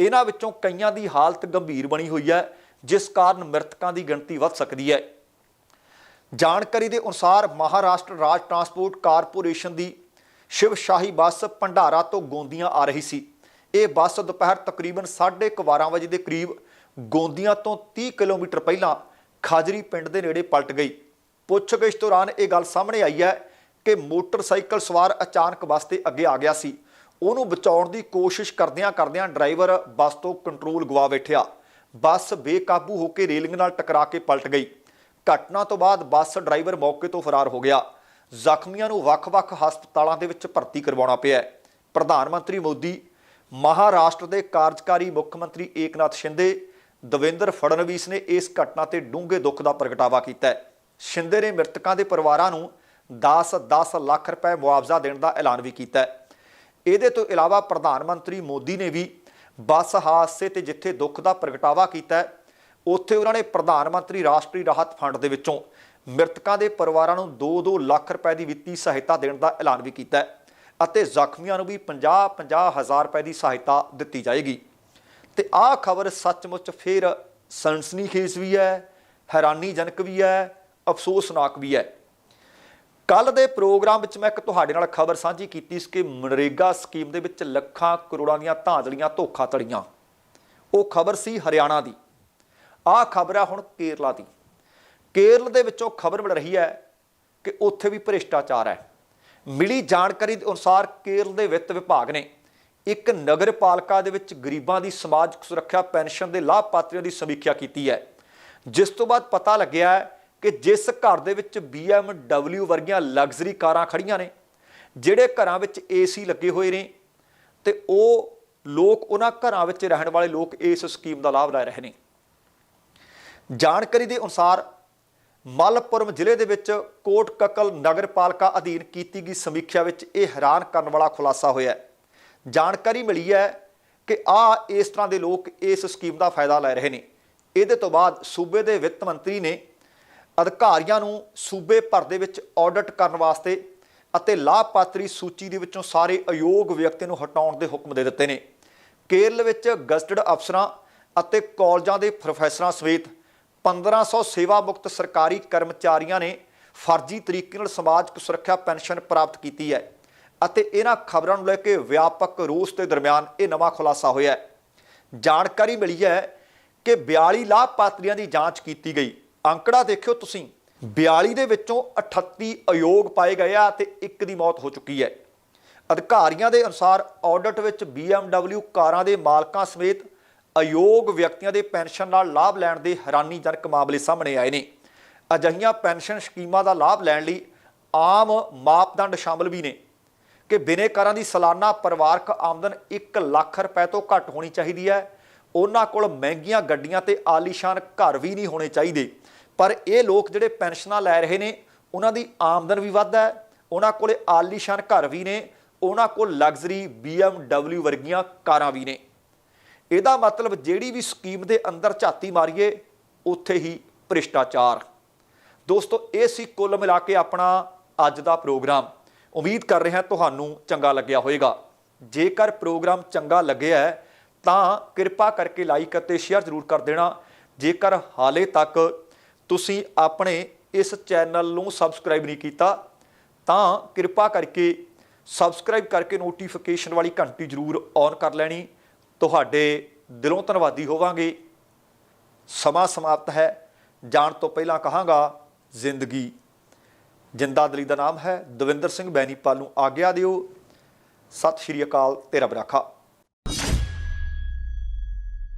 ਇਹਨਾਂ ਵਿੱਚੋਂ ਕਈਆਂ ਦੀ ਹਾਲਤ ਗੰਭੀਰ ਬਣੀ ਹੋਈ ਹੈ, ਜਿਸ ਕਾਰਨ ਮ੍ਰਿਤਕਾਂ ਦੀ ਗਿਣਤੀ ਵੱਧ ਸਕਦੀ ਹੈ। ਜਾਣਕਾਰੀ ਦੇ ਅਨੁਸਾਰ ਮਹਾਰਾਸ਼ਟਰ ਰਾਜ ਟਰਾਂਸਪੋਰਟ ਕਾਰਪੋਰੇਸ਼ਨ ਦੀ ਸ਼ਿਵ ਸ਼ਾਹੀ ਬੱਸ ਭੰਡਾਰਾ ਤੋਂ ਗੋਂਦੀਆਂ ਆ ਰਹੀ ਸੀ। ਇਹ ਬੱਸ ਦੁਪਹਿਰ ਤਕਰੀਬਨ 12:30 ਵਜੇ ਦੇ ਕਰੀਬ ਗੋਂਦੀਆਂ ਤੋਂ 30 ਕਿਲੋਮੀਟਰ ਪਹਿਲਾਂ ਖਾਜਰੀ ਪਿੰਡ ਦੇ ਨੇੜੇ ਪਲਟ ਗਈ। ਪੁੱਛਗਿੱਛ ਦੌਰਾਨ ਇਹ ਗੱਲ ਸਾਹਮਣੇ ਆਈ ਹੈ ਕਿ ਮੋਟਰਸਾਈਕਲ ਸਵਾਰ ਅਚਾਨਕ ਬੱਸ ਤੇ ਅੱਗੇ ਆ ਗਿਆ ਸੀ। ਉਹਨੂੰ ਬਚਾਉਣ ਦੀ ਕੋਸ਼ਿਸ਼ ਕਰਦਿਆਂ ਕਰਦਿਆਂ ਡਰਾਈਵਰ ਬੱਸ ਤੋਂ ਕੰਟਰੋਲ ਗਵਾ ਬੈਠਿਆ। ਬੱਸ ਬੇਕਾਬੂ ਹੋ ਕੇ ਰੇਲਿੰਗ ਨਾਲ ਟਕਰਾ ਕੇ ਪਲਟ ਗਈ। ਘਟਨਾ ਤੋਂ ਬਾਅਦ ਬੱਸ ਡਰਾਈਵਰ ਮੌਕੇ ਤੋਂ ਫਰਾਰ ਹੋ ਗਿਆ। ਜ਼ਖਮੀਆਂ ਨੂੰ ਵੱਖ-ਵੱਖ ਹਸਪਤਾਲਾਂ ਦੇ ਵਿੱਚ ਭਰਤੀ ਕਰਵਾਉਣਾ ਪਿਆ ਹੈ। ਪ੍ਰਧਾਨ ਮੰਤਰੀ ਮੋਦੀ, ਮਹਾਰਾਸ਼ਟਰ ਦੇ ਕਾਰਜਕਾਰੀ ਮੁੱਖ ਮੰਤਰੀ ਏਕਨਾਥ ਸ਼ਿੰਦੇ, ਦਵਿੰਦਰ ਫੜਨਵੀਸ ਨੇ ਇਸ ਘਟਨਾ ਤੇ ਡੂੰਘੇ ਦੁੱਖ ਦਾ ਪ੍ਰਗਟਾਵਾ ਕੀਤਾ ਹੈ। ਸ਼ਿੰਦੇ ਨੇ ਮ੍ਰਿਤਕਾਂ ਦੇ ਪਰਿਵਾਰਾਂ ਨੂੰ 10-10 ਲੱਖ ਰੁਪਏ ਮੁਆਵਜ਼ਾ ਦੇਣ ਦਾ ਐਲਾਨ ਵੀ ਕੀਤਾ ਹੈ। ਇਹਦੇ ਤੋਂ ਇਲਾਵਾ ਪ੍ਰਧਾਨ ਮੰਤਰੀ ਮੋਦੀ ਨੇ ਵੀ ਬੱਸ ਹਾਦਸੇ ਤੇ ਜਿੱਥੇ ਦੁੱਖ ਦਾ ਪ੍ਰਗਟਾਵਾ ਕੀਤਾ ਹੈ ਉੱਥੇ ਉਹਨਾਂ ਨੇ ਪ੍ਰਧਾਨ ਮੰਤਰੀ ਰਾਸ਼ਟਰੀ ਰਾਹਤ ਫੰਡ ਦੇ ਵਿੱਚੋਂ ਮ੍ਰਿਤਕਾਂ ਦੇ ਪਰਿਵਾਰਾਂ ਨੂੰ 2-2 ਲੱਖ ਰੁਪਏ ਦੀ ਵਿੱਤੀ ਸਹਾਇਤਾ ਦੇਣ ਦਾ ਐਲਾਨ ਵੀ ਕੀਤਾ ਹੈ ਅਤੇ ਜ਼ਖਮੀਆਂ ਨੂੰ ਵੀ 50-50 ਹਜ਼ਾਰ ਰੁਪਏ ਦੀ ਸਹਾਇਤਾ ਦਿੱਤੀ ਜਾਏਗੀ। ਤੇ ਆਹ ਖਬਰ ਸੱਚਮੁੱਚ ਫਿਰ ਸਨਸਨੀਖੇਜ਼ ਵੀ ਹੈ, ਹੈਰਾਨੀਜਨਕ ਵੀ ਹੈ, ਅਫਸੋਸਨਾਕ ਵੀ ਹੈ। ਕੱਲ ਦੇ ਪ੍ਰੋਗਰਾਮ ਵਿੱਚ ਮੈਂ ਇੱਕ ਤੁਹਾਡੇ ਨਾਲ ਖਬਰ ਸਾਂਝੀ ਕੀਤੀ ਸੀ ਕਿ ਮਨਰੇਗਾ ਸਕੀਮ ਦੇ ਵਿੱਚ ਲੱਖਾਂ ਕਰੋੜਾਂ ਦੀਆਂ ਧਾਂਦਲੀਆਂ ਧੋਖਾਧੜੀਆਂ। ਉਹ ਖਬਰ ਸੀ ਹਰਿਆਣਾ ਦੀ। ਆਹ ਖਬਰ ਹੈ ਹੁਣ ਕੇਰਲਾ ਦੀ। ਕੇਰਲ ਦੇ ਵਿੱਚੋਂ ਖਬਰ ਮਿਲ ਰਹੀ ਹੈ ਕਿ ਉੱਥੇ ਵੀ ਭ੍ਰਿਸ਼ਟਾਚਾਰ ਹੈ। ਮਿਲੀ ਜਾਣਕਾਰੀ ਦੇ ਅਨੁਸਾਰ ਕੇਰਲ ਦੇ ਵਿੱਤ ਵਿਭਾਗ ਨੇ ਇੱਕ ਨਗਰਪਾਲਿਕਾ ਦੇ ਵਿੱਚ ਗਰੀਬਾਂ ਦੀ ਸਮਾਜਿਕ ਸੁਰੱਖਿਆ, ਪੈਨਸ਼ਨ ਦੇ ਲਾਭਪਾਤਰੀਆਂ ਦੀ ਸਮੀਖਿਆ ਕੀਤੀ ਹੈ। ਜਿਸ ਤੋਂ ਬਾਅਦ ਪਤਾ ਲੱਗਿਆ ਕਿ ਜਿਸ ਘਰ ਦੇ ਵਿੱਚ BMW ਵਰਗੀਆਂ ਲਗਜ਼ਰੀ ਕਾਰਾਂ ਖੜੀਆਂ ਨੇ, ਜਿਹੜੇ ਘਰਾਂ ਵਿੱਚ ਏਸੀ ਲੱਗੇ ਹੋਏ ਨੇ ਤੇ ਉਹ ਲੋਕ, ਉਹਨਾਂ ਘਰਾਂ ਵਿੱਚ ਰਹਿਣ ਵਾਲੇ ਲੋਕ ਇਸ ਸਕੀਮ ਦਾ ਲਾਭ ਲੈ ਰਹੇ ਨੇ। ਜਾਣਕਾਰੀ ਦੇ ਅਨੁਸਾਰ ਮਲਪੁਰਮ ਜ਼ਿਲ੍ਹੇ ਦੇ ਵਿੱਚ ਕੋਟ ਕਕਲ ਨਗਰਪਾਲਿਕਾ ਅਧੀਨ ਕੀਤੀ ਗਈ ਸਮੀਖਿਆ ਵਿੱਚ ਇਹ ਹੈਰਾਨ ਕਰਨ ਵਾਲਾ ਖੁਲਾਸਾ ਹੋਇਆ ਜਾਣਕਾਰੀ ਮਿਲੀ ਹੈ ਕਿ ਆ ਇਸ ਤਰ੍ਹਾਂ ਦੇ ਲੋਕ ਇਸ ਸਕੀਮ ਦਾ ਫਾਇਦਾ ਲੈ ਰਹੇ ਨੇ। ਇਹਦੇ ਤੋਂ ਬਾਅਦ ਸੂਬੇ ਦੇ ਵਿੱਤ ਮੰਤਰੀ ਨੇ ਅਧਿਕਾਰੀਆਂ ਨੂੰ ਸੂਬੇ ਭਰ ਦੇ ਵਿੱਚ ਆਡਿਟ ਕਰਨ ਵਾਸਤੇ ਅਤੇ ਲਾਭਪਾਤਰੀ ਸੂਚੀ ਦੇ ਵਿੱਚੋਂ ਸਾਰੇ ਅਯੋਗ ਵਿਅਕਤੀ ਨੂੰ ਹਟਾਉਣ ਦੇ ਹੁਕਮ ਦੇ ਦਿੱਤੇ ਨੇ। ਕੇਰਲ ਵਿੱਚ ਗਜ਼ਟਡ ਅਫਸਰਾਂ ਅਤੇ ਕਾਲਜਾਂ ਦੇ ਪ੍ਰੋਫੈਸਰਾਂ ਸਮੇਤ 1500 ਸੇਵਾ ਮੁਕਤ ਸਰਕਾਰੀ ਕਰਮਚਾਰੀਆਂ ਨੇ ਫਰਜ਼ੀ ਤਰੀਕੇ ਨਾਲ ਸਮਾਜਿਕ ਸੁਰੱਖਿਆ ਪੈਨਸ਼ਨ ਪ੍ਰਾਪਤ ਕੀਤੀ ਹੈ ਅਤੇ ਇਹਨਾਂ ਖਬਰਾਂ ਨੂੰ ਲੈ ਕੇ ਵਿਆਪਕ ਰੋਸ ਦੇ ਦਰਮਿਆਨ ਇਹ ਨਵਾਂ ਖੁਲਾਸਾ ਹੋਇਆ ਹੈ। ਜਾਣਕਾਰੀ ਮਿਲੀ ਹੈ ਕਿ 42 ਲਾਭਪਾਤਰੀਆਂ ਦੀ ਜਾਂਚ ਕੀਤੀ ਗਈ। ਅੰਕੜਾ ਦੇਖਿਓ ਤੁਸੀਂ 42 ਦੇ ਵਿੱਚੋਂ 38 ਅਯੋਗ ਪਾਏ ਗਏ ਆ ਤੇ ਇੱਕ ਦੀ ਮੌਤ ਹੋ ਚੁੱਕੀ ਹੈ। ਅਧਿਕਾਰੀਆਂ ਦੇ ਅਨੁਸਾਰ ਆਡਿਟ ਵਿੱਚ BMW ਕਾਰਾਂ ਦੇ ਮਾਲਕਾਂ ਸਮੇਤ ਅਯੋਗ ਵਿਅਕਤੀਆਂ ਦੇ ਪੈਨਸ਼ਨ ਨਾਲ ਲਾਭ ਲੈਣ ਦੇ ਹੈਰਾਨੀਜਨਕ ਮਾਮਲੇ ਸਾਹਮਣੇ ਆਏ ਨੇ। ਅਜਿਹੀਆਂ ਪੈਨਸ਼ਨ ਸਕੀਮਾਂ ਦਾ ਲਾਭ ਲੈਣ ਲਈ ਆਮ ਮਾਪਦੰਡ ਸ਼ਾਮਲ ਵੀ ਨੇ। ਕਿ ਬਿਨੇਕਾਰਾਂ ਦੀ ਸਾਲਾਨਾ ਪਰਿਵਾਰਕ ਆਮਦਨ 1 ਲੱਖ ਰੁਪਏ ਤੋਂ ਘੱਟ ਹੋਣੀ ਚਾਹੀਦੀ ਹੈ, ਉਹਨਾਂ ਕੋਲ ਮਹਿੰਗੀਆਂ ਗੱਡੀਆਂ ਤੇ ਆਲੀਸ਼ਾਨ ਘਰ ਵੀ ਨਹੀਂ ਹੋਣੇ ਚਾਹੀਦੇ। ਪਰ ਇਹ ਲੋਕ ਜਿਹੜੇ ਪੈਨਸ਼ਨਾਂ ਲੈ ਰਹੇ ਨੇ, ਉਹਨਾਂ ਦੀ ਆਮਦਨ ਵੀ ਵੱਧ ਹੈ, ਉਹਨਾਂ ਕੋਲੇ ਆਲੀਸ਼ਾਨ ਘਰ ਵੀ ਨੇ, ਉਹਨਾਂ ਕੋਲ ਲਗਜ਼ਰੀ BMW ਵਰਗੀਆਂ ਕਾਰਾਂ ਵੀ ਨੇ। ਇਹਦਾ ਮਤਲਬ ਜਿਹੜੀ ਵੀ ਸਕੀਮ ਦੇ ਅੰਦਰ ਝਾਤੀ ਮਾਰੀਏ, ਉੱਥੇ ਹੀ ਭ੍ਰਿਸ਼ਟਾਚਾਰ। ਦੋਸਤੋ, ਇਹ ਸੀ ਕੁੱਲ ਮਿਲਾ ਕੇ ਆਪਣਾ ਅੱਜ ਦਾ ਪ੍ਰੋਗਰਾਮ। ਉਮੀਦ ਕਰ ਰਿਹਾ ਤੁਹਾਨੂੰ ਚੰਗਾ ਲੱਗਿਆ ਹੋਵੇਗਾ। ਜੇਕਰ ਪ੍ਰੋਗਰਾਮ ਚੰਗਾ ਲੱਗਿਆ ਹੈ, ਤਾਂ ਕਿਰਪਾ ਕਰਕੇ ਲਾਈਕ ਅਤੇ ਸ਼ੇਅਰ ਜ਼ਰੂਰ ਕਰ ਦੇਣਾ। ਜੇਕਰ ਹਾਲੇ ਤੱਕ ਤੁਸੀਂ ਆਪਣੇ ਇਸ ਚੈਨਲ ਨੂੰ ਸਬਸਕ੍ਰਾਈਬ ਨਹੀਂ ਕੀਤਾ, ਤਾਂ ਕਿਰਪਾ ਕਰਕੇ ਸਬਸਕ੍ਰਾਈਬ ਕਰਕੇ ਨੋਟੀਫਿਕੇਸ਼ਨ ਵਾਲੀ ਘੰਟੀ ਜ਼ਰੂਰ ਔਨ ਕਰ ਲੈਣੀ। ਤੁਹਾਡੇ ਦਿਲੋਂ ਧੰਨਵਾਦੀ ਹੋਵਾਂਗੇ। ਸਮਾਂ ਸਮਾਪਤ ਹੈ। ਜਾਣ ਤੋਂ ਪਹਿਲਾਂ ਕਹਾਂਗਾ, ਜ਼ਿੰਦਗੀ। ਜਿੰਦਾ ਦਲੀ ਦਾ ਨਾਮ ਹੈ ਦਵਿੰਦਰ ਸਿੰਘ ਬੈਨੀਪਾਲ ਨੂੰ ਆਗਿਆ ਦਿਓ। ਸਤਿ ਸ਼੍ਰੀ ਅਕਾਲ ਤੇਰਾ ਬਰਾਖਾ